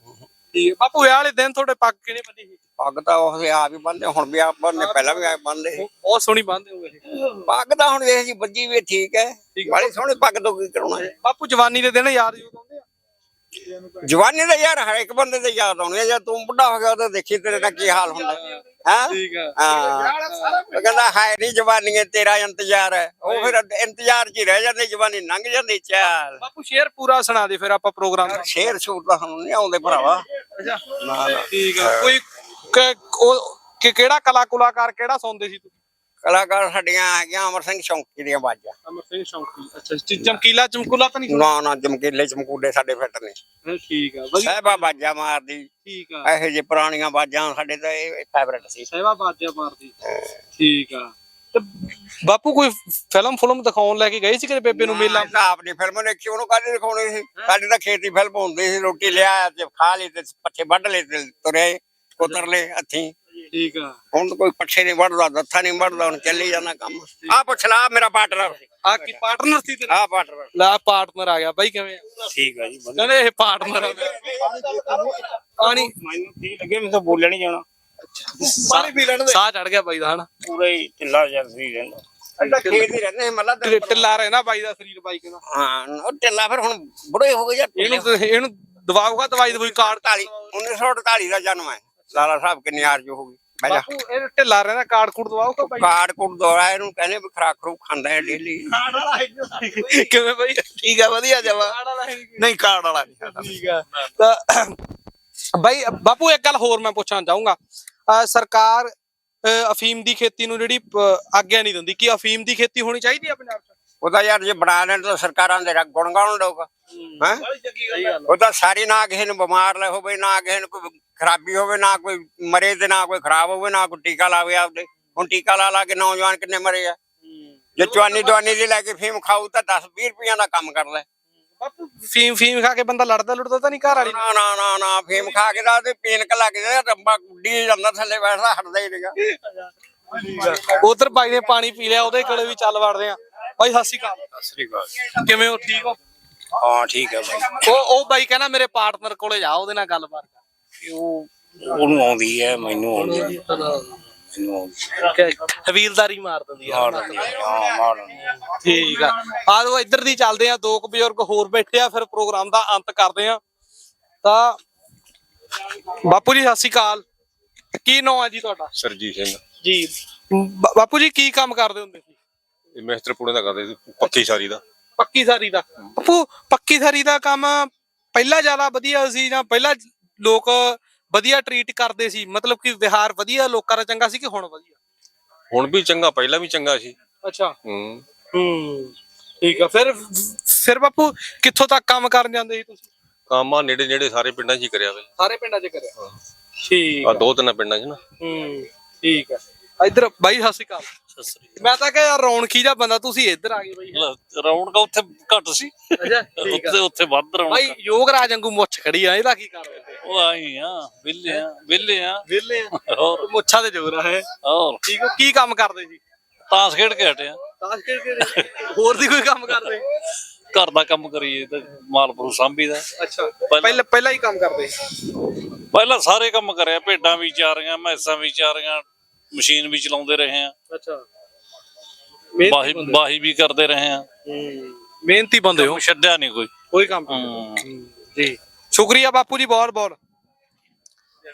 ਠੀਕ ਹੈ। ਬਾਪੂ ਵਿਆਹ ਵਾਲੇ ਦਿਨ ਤੁਹਾਡੇ ਪੱਗ ਕਿਹੜੇ ਬੰਦੀ ਸੀ? ਪੱਗ ਤਾਂ ਉਹ ਆਪ ਹੀ ਬੰਨਦੇ ਹੁਣ ਵੀ ਆਪ ਬੰਨਦੇ ਪਹਿਲਾਂ ਵੀ ਆਪ ਬੰਨਦੇ ਸੀ। ਬਹੁਤ ਸੋਹਣੀ ਬੰਨਦੇ ਹੋ ਇਹ ਪੱਗ ਤਾਂ ਹੁਣ ਦੇਖ ਜੀ ਬੱਜੀ ਵੀ ਠੀਕ ਹੈ। ਬੜੀ ਸੋਹਣੀ ਪੱਗ ਤੋਂ ਕੀ ਕਰਾਉਣਾ ਹੈ ਬਾਪੂ ਜਵਾਨੀ ਦੇ ਦਿਨ ਯਾਦ ਆ ਜਵਾਨੀ ਦਾ ਯਾਰ ਹਰ ਇੱਕ ਬੰਦੇ ਦੇ ਯਾਦ ਆਉਣੀ ਹੈ ਜਦ ਤੂੰ ਬੁੱਢਾ ਹੋ ਗਿਆ ਤਾਂ ਦੇਖੀ ਤੇਰੇ ਦਾ ਕੀ ਹਾਲ ਹੁੰਦਾ। ਹੈ? ਠੀਕ ਆ। ਹਾਂ। ਕਹਿੰਦਾ ਹਾਏ ਨਹੀਂ ਜਵਾਨੀ ਹੈ ਤੇਰਾ ਇੰਤਜ਼ਾਰ ਹੈ। ਉਹ ਫਿਰ ਇੰਤਜ਼ਾਰ 'ਚ ਹੀ ਰਹਿ ਜਾਂਦੇ ਜਵਾਨੀ ਲੰਘ ਜਾਂਦੀ ਚਾਲ। ਬਾਪੂ ਸ਼ੇਰ ਪੂਰਾ ਸੁਣਾ ਦੇ ਫਿਰ ਆਪਾਂ ਪ੍ਰੋਗਰਾਮ ਸ਼ੇਰ ਸ਼ੂਰ ਤਾਂ ਹੁਣ ਨਹੀਂ ਆਉਂਦੇ ਭਰਾਵਾ। ਅੱਛਾ। ਨਾ ਠੀਕ ਆ। ਕੋਈ ਕ- ਉਹ ਕਿ- ਕਿਹੜਾ ਕਲਾ ਕੁਲਾਕਾਰ ਕਿਹੜਾ ਸੁਣਦੇ ਸੀ ਤੁਸੀਂ ਕਲਾਕਾਰ ਸਾਡੀਆਂ ਹੈਗੀਆਂ ਅਮਰ ਸਿੰਘ ਸ਼ੌਂਕੀ ਦੀਆਂ ਬਾਜਾਂ ਅਮਰ ਸਿੰਘ ਸ਼ੌਂਕੀ ਅੱਛਾ ਚ- ਚਮਕੀਲਾ ਚਮਕੂਲਾ ਤਾਂ ਨਹੀਂ ਨਾ ਨਾ ਚਮਕੀਲੇ ਚਮਕੂਲੇ ਸਾਡੇ ਫਿੱਟ ਨੇ? ਠੀਕ ਆ ਸਹਿਬਾ ਬਾਜਾਂ ਮਾਰਦੀ। ਠੀਕ ਆ। ਇਹੋ ਜਿਹੇ ਪੁਰਾਣੀਆਂ ਬਾਜਾਂ ਸਾਡੇ ਤਾਂ ਇਹ ਫੇਵਰਟ ਸੀ। ਸਹਿਵਾ ਬਾਜਿਆ ਮਾਰਦੀ। ਠੀਕ ਆ। ਬਾਪੂ ਕੋਈ ਫਿਲਮ ਫਿਲਮ ਦਿਖਾਉਣ ਲੈ ਕੇ ਗਏ ਸੀ ਕਿ ਬੇਬੇ ਨੂੰ ਮੇਲਾ? ਆਪਣੀ ਫਿਲਮ ਦੇਖੀ ਉਹਨੂੰ ਕਾਹਦੀ ਦਿਖਾਉਣੀ ਸੀ? ਸਾਡੀ ਤਾਂ ਖੇਤੀ ਫਿਲਮ ਹੁੰਦੀ ਸੀ ਰੋਟੀ ਲਿਆ ਤੇ ਖਾ ਲਈ ਤੇ ਪੱਠੇ ਵੱਢ ਲਏ ਤੇ ਤੁਰੇ ਕੁਤਰ ਲਏ ਹੱਥੀਂ। ਠੀਕ ਆ। ਹੁਣ ਤਾਂ ਕੋਈ ਪੱਠੇ ਨਹੀਂ ਵੱਢਦਾ ਦੱਥਾ ਨਹੀਂ ਵੱਢਦਾ ਹੁਣ ਚੱਲੀ ਜਾਂਦਾ ਕੰਮ। ਆ ਪੁੱਛ ਲਾ ਮੇਰਾ ਪਾਰਟਨਰ ਆ ਕੀ ਪਾਰਟਨਰ ਸੀ ਤੇਰਾ? ਆ ਪਾਰਟਨਰ ਲੈ ਪਾਰਟਨਰ ਆ ਗਿਆ ਬਾਈ ਕਿਵੇਂ ਆ? ਠੀਕ ਆ ਜੀ ਕਹਿੰਦੇ ਇਹ ਪਾਰਟਨਰ ਆ। ਪਾਣੀ। ਮੈਨੂੰ ਠੀਕ ਲੱਗੇ ਮੈਂ ਤਾਂ ਬੋਲਿਆ ਨਹੀਂ ਜਾਣਾ। ਪਾਣੀ ਪੀ ਲੈਣ ਦੇ ਸਾਹ ਚੜ ਗਿਆ ਬਾਈ ਦਾ ਹਨਾ? ਪੂਰਾ ਹੀ ਢਿੱਲਾ ਜਿਹਾ ਸਰੀਰ ਰਹਿੰਦਾ। ਅੱਡਾ ਖੇਤ ਹੀ ਰਹਿੰਦੇ ਮੱਲਾ ਢਿ- ਢਿੱਲਾ ਰਹਿਣਾ ਬਾਈ ਦਾ ਸਰੀਰ ਬਾਈ ਕਹਿੰਦਾ। ਹਾਂ ਉਹ ਢਿੱਲਾ ਫਿਰ ਹੁਣ ਬੁੜੇ ਹੋ ਗਏ ਜਾਂ ਇਹਨੂੰ ਇਹਨੂੰ ਦਵਾਊਗਾ ਦਵਾਈ ਦਵਾਈ ਕਾਰਡ 48 1948 ਦਾ ਜਨਮ ਹੈ। ਲਾਲਾ ਸਾਹਿਬ ਕਿੰਨੀ ਆਰਜੂ ਹੋ ਗਈ। ਬਹਿ ਜਾ। ਬਾਪੂ ਇਹ ਢਿੱਲਾ ਰਹਿਣਾ ਕਾਰਡ ਕੁੜ ਦਵਾਊਗਾ ਬਾਈ ਕਾਰਡ ਕੁੜ ਦੋਰਾ ਇਹਨੂੰ ਕਹਿੰਦੇ ਵੀ ਖਰਾਕ ਖਰੂਕ ਖਾਂਦਾ ਹੈ ਡੇਲੀ ਕਿਵੇਂ ਬਾਈ ਠੀਕ ਆ ਵਧੀਆ ਜਵਾ ਨਹੀਂ ਕਾਰਡ ਵਾਲਾ ਨਹੀਂ ਸਾਡਾ। ਠੀਕ ਆ। ਤਾਂ ਬਾਈ ਬਾਪੂ ਇੱਕ ਗੱਲ ਹੋਰ ਮੈਂ ਪੁੱਛਣਾ ਚਾਹੂੰਗਾ। ਅਹ ਸਰਕਾਰ ਅਹ ਅਫੀਮ ਦੀ ਖੇਤੀ ਨੂੰ ਜਿਹੜੀ ਅਹ ਆਗਿਆ ਨਹੀਂ ਦਿੰਦੀ। ਕਿ ਅਫੀਮ ਦੀ ਖੇਤੀ ਹੋਣੀ ਚਾਹੀਦੀ ਆ ਪੰਜਾਬ 'ਚ? ਉਹਦਾ ਯਾਰ ਜੇ ਬਣਾ ਲੈਣ ਤਾਂ ਸਰਕਾਰਾਂ ਦੇ ਗੁਣ ਗਾਉਣ ਲੋਕ। ਹੈ? ਉਹ ਤਾਂ ਸਾਰੀ ਨਾ ਕਿਸੇ ਨੂੰ ਬਿਮਾਰ ਲੈ ਹੋਵੇ ਨਾ ਕਿਸੇ ਨੂੰ ਕੋਈ ਖਰਾਬੀ ਹੋਵੇ ਨਾ ਕੋਈ ਮਰੇ ਤੇ ਨਾ ਕੋਈ ਖਰਾਬ ਹੋਵੇ ਨਾ ਕੋਈ ਟੀਕਾ ਲਾਵੇ ਆਪਦੇ। ਹੁਣ ਟੀਕਾ ਲਾ ਲਾ ਕੇ ਨੌਜਵਾਨ ਕਿੰਨੇ ਮਰੇ ਆ? ਜੇ ਚਵਾਨੀ ਦਵਾਨੀ ਦੀ ਲੈ ਕੇ ਫੀਮ ਖਾਊ ਤਾਂ 10 20 ਰੁਪਈਆ ਦਾ ਕੰਮ ਹੈ। ਬਾਪੂ ਫੀਮ ਫੀਮ ਖਾ ਕੇ ਬੰਦਾ ਲੜਦਾ ਲੁੜਦਾ ਤਾਂ ਨਹੀਂ ਘਰ ਵਾਲੀ ਨਾ ਨਾ ਨਾ ਨਾ ਫੀਮ ਖਾ ਕੇ ਤਾਂ ਤੇ ਪੀਣ ਕ ਲੱਗ ਜਾਂਦਾ ਰੰਬਾ ਗੁੱਡੀ ਜਾਂਦਾ ਥੱਲੇ ਬੈਠਦਾ ਹਟਦਾ ਹੀ ਨਹੀਂਗਾ ਉਧਰ ਬਾਈ ਨੇ ਪਾਣੀ ਪੀ ਲਿਆ ਉਹਦੇ ਕੋਲੇ ਵੀ ਚੱਲ ਵੜਦੇ ਆ। ਬਾਈ ਸਤਿ ਸ਼੍ਰੀ ਅਕਾਲ। ਸਤਿ ਸ੍ਰੀ ਅਕਾਲ ਕਿਵੇਂ ਹੋ? ਠੀਕ ਹੋ? ਹਾਂ ਠੀਕ ਹੈ ਬਾਈ ਉਹ ਉਹ ਬਾਈ ਕਹਿੰਦਾ ਮੇਰੇ ਪਾਰਟਨਰ ਕੋਲੇ ਜਾ ਉਹਦੇ ਨਾਲ ਗੱਲਬਾਤ ਕਰ। ਉਹ ਉਹਨੂੰ ਆਉਂਦੀ ਹੈ ਮੈਨੂੰ ਆਉਂਦੀ ਹੈ। ਹਵੀਲਦਾਰੀ ਮਾਰ ਦਿੰਦੀ ਆ ਮਾਰ ਦਿੰਦੀ ਆ, ਹਾਂ ਮਾਰ ਦਿੰਦੀ ਆ। ਠੀਕ ਆ। ਆ ਜਾਓ ਇੱਧਰ ਦੀ ਚੱਲਦੇ ਆ। ਦੋ ਕੁ ਬਜ਼ੁਰਗ ਹੋਰ ਬੈਠੇ ਆ ਫਿਰ ਪ੍ਰੋਗਰਾਮ ਦਾ ਅੰਤ ਕਰਦੇ ਆ। ਤਾਂ ਬਾਪੂ ਜੀ ਸਤਿ ਸ਼੍ਰੀ ਅਕਾਲ। ਕੀ ਨਾਂ ਆ ਜੀ ਤੁਹਾਡਾ? ਸਰਜੀਤ ਸਿੰਘ। ਜੀ ਬਾ- ਬਾਪੂ ਜੀ ਕੀ ਕੰਮ ਕਰਦੇ ਹੁੰਦੇ ਸੀ? ਇਹ ਮਿਸਤਰ ਪੁਣੇ ਦਾ ਕਰਦੇ ਸੀ ਪੱਕੀ ਸਾਰੀ ਦਾ। ਪੱਕੀ ਸਾਰੀ ਦਾ। ਬਾਪੂ ਪੱਕੀ ਸਾਰੀ ਦਾ ਕੰਮ ਪਹਿਲਾਂ ਜ਼ਿਆਦਾ ਵਧੀਆ ਸੀ ਜਾਂ ਪਹਿਲਾਂ ਲੋਕ ਵਧੀਆ ਟਰੀਟ ਕਰਦੇ ਸੀ। ਮਤਲਬ ਕਿ ਵਿਹਾਰ ਵਧੀਆ ਲੋਕਾਂ ਦਾ ਚੰਗਾ ਸੀ ਕਿ ਹੁਣ ਵਧੀਆ? ਹੁਣ ਵੀ ਚੰਗਾ ਪਹਿਲਾਂ ਵੀ ਚੰਗਾ ਸੀ। ਅੱਛਾ। ਹੂੰ। ਹੂੰ ਠੀਕ ਆ। ਫਿਰ ਫਿਰ ਬਾਪੂ ਕਿੱਥੋਂ ਤੱਕ ਕੰਮ ਕਰਨ ਜਾਂਦੇ ਸੀ ਤੁਸੀਂ? ਕੰਮ ਆ ਨੇੜੇ ਨੇੜੇ ਸਾਰੇ ਪਿੰਡਾਂ 'ਚ ਹੀ ਕਰਿਆ ਵੇ। ਸਾਰੇ ਪਿੰਡਾਂ 'ਚ ਕਰਿਆ? ਠੀਕ ਆ। ਦੋ ਤਿੰਨ ਪਿੰਡਾਂ 'ਚ ਨਾ। ਹੂੰ ਠੀਕ ਆ। ਇੱਧਰ ਬਾਈ ਸਤਿ ਸ਼੍ਰੀ ਅਕਾਲ। ਮੈਂ ਤਾਂ ਕਿਹਾ ਯਾਰ ਰੌਣਕੀ ਜਿਹਾ ਬੰਦਾ ਤੁਸੀਂ ਇੱਧਰ ਆ ਗਏ ਬਾਈ। ਰੌਣਕ ਉੱਥੇ ਘੱਟ ਸੀ। ਅੱਛਾ ਠੀਕ ਉੱਥੇ ਆ। ਉੱਥੇ ਵੱਧ ਰੌਣਕ। ਬਾਈ ਯੋਗਰਾਜ ਵਾਂਗੂ ਮੁੱਛ ਖੜੀ ਆ ਇਹਦਾ ਕੀ ਕਰ ਰਹੇ ਤੇ ਉਹ ਆਈ ਆ ਵਿਲੇ ਆ ਵਿਲੇ ਆ। ਵਿਹਲੇ ਆ। ਹੋਰ। ਮੁੱਛਾਂ ਤੇ ਜ਼ੋਰ ਆ ਹੈ। ਹੋਰ। ਠੀਕ ਕੀ ਕੰਮ ਕਰਦੇ ਜੀ? ਤਾਸ ਖੇਡ ਕੇ ਹਟਿਆ ਤਾਸ਼ ਖੇਡ ਕੇ ਹੋਰ ਦੀ ਕੋਈ ਕੰਮ ਕਰਦੇ? ਘਰ ਦਾ ਕੰਮ ਕਰੀਏ ਤੇ ਮਾਲਪੁਰ ਸਾਂਭੀ ਦਾ ਅੱਛਾ। ਪਹਿਲਾਂ ਪਹਿਲਾਂ ਹੀ ਕੰਮ ਕਰਦੇ? ਪਹਿਲਾਂ ਸਾਰੇ ਕੰਮ ਕਰਿਆ ਭੇਡਾਂ ਵੀ ਚਾਰੀਆਂ ਮੈਸਾਂ ਵੀ ਚਾਰੀਆਂ ਮਸ਼ੀਨ ਵੀ ਚਲਾਉਂਦੇ ਰਹੇ ਆ ਅੱਛਾ। ਬਾਹੀ ਬਾਹੀ ਵੀ ਕਰਦੇ ਰਹੇ ਆ ਮਿਹਨਤੀ ਬੰਦੇ ਹੋ। ਛੱਡਿਆ ਨਹੀਂ ਕੋਈ। ਕੋਈ ਕੰਮ। ਜੀ। ਸ਼ੁਕਰੀਆ ਬਾਪੂ ਜੀ ਬਹੁਤ ਬਹੁਤ।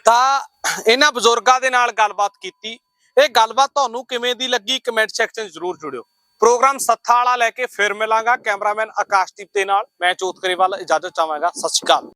ਤਾਂ ਇਹਨਾਂ ਬਜ਼ੁਰਗਾਂ ਦੇ ਨਾਲ ਗੱਲਬਾਤ ਕੀਤੀ। ਇਹ ਗੱਲਬਾਤ ਤੁਹਾਨੂੰ ਕਿਵੇਂ ਦੀ ਲੱਗੀ ਕਮੈਂਟ ਸੈਕਸ਼ਨ ਜ਼ਰੂਰ ਜੁੜਿਓ। ਪ੍ਰੋਗਰਾਮ ਸੱਥਾ ਵਾਲਾ ਲੈ ਕੇ ਫਿਰ ਮਿਲਾਂਗਾ ਕੈਮਰਾਮੈਨ ਆਕਾਸ਼ਦੀਪ ਦੇ ਨਾਲ। ਮੈਂ ਚੋਤ ਕਰੇਵਾਲ ਇਜਾਜ਼ਤ ਚਾਹਾਂਗਾ। ਸਤਿ ਸ਼੍ਰੀ ਅਕਾਲ।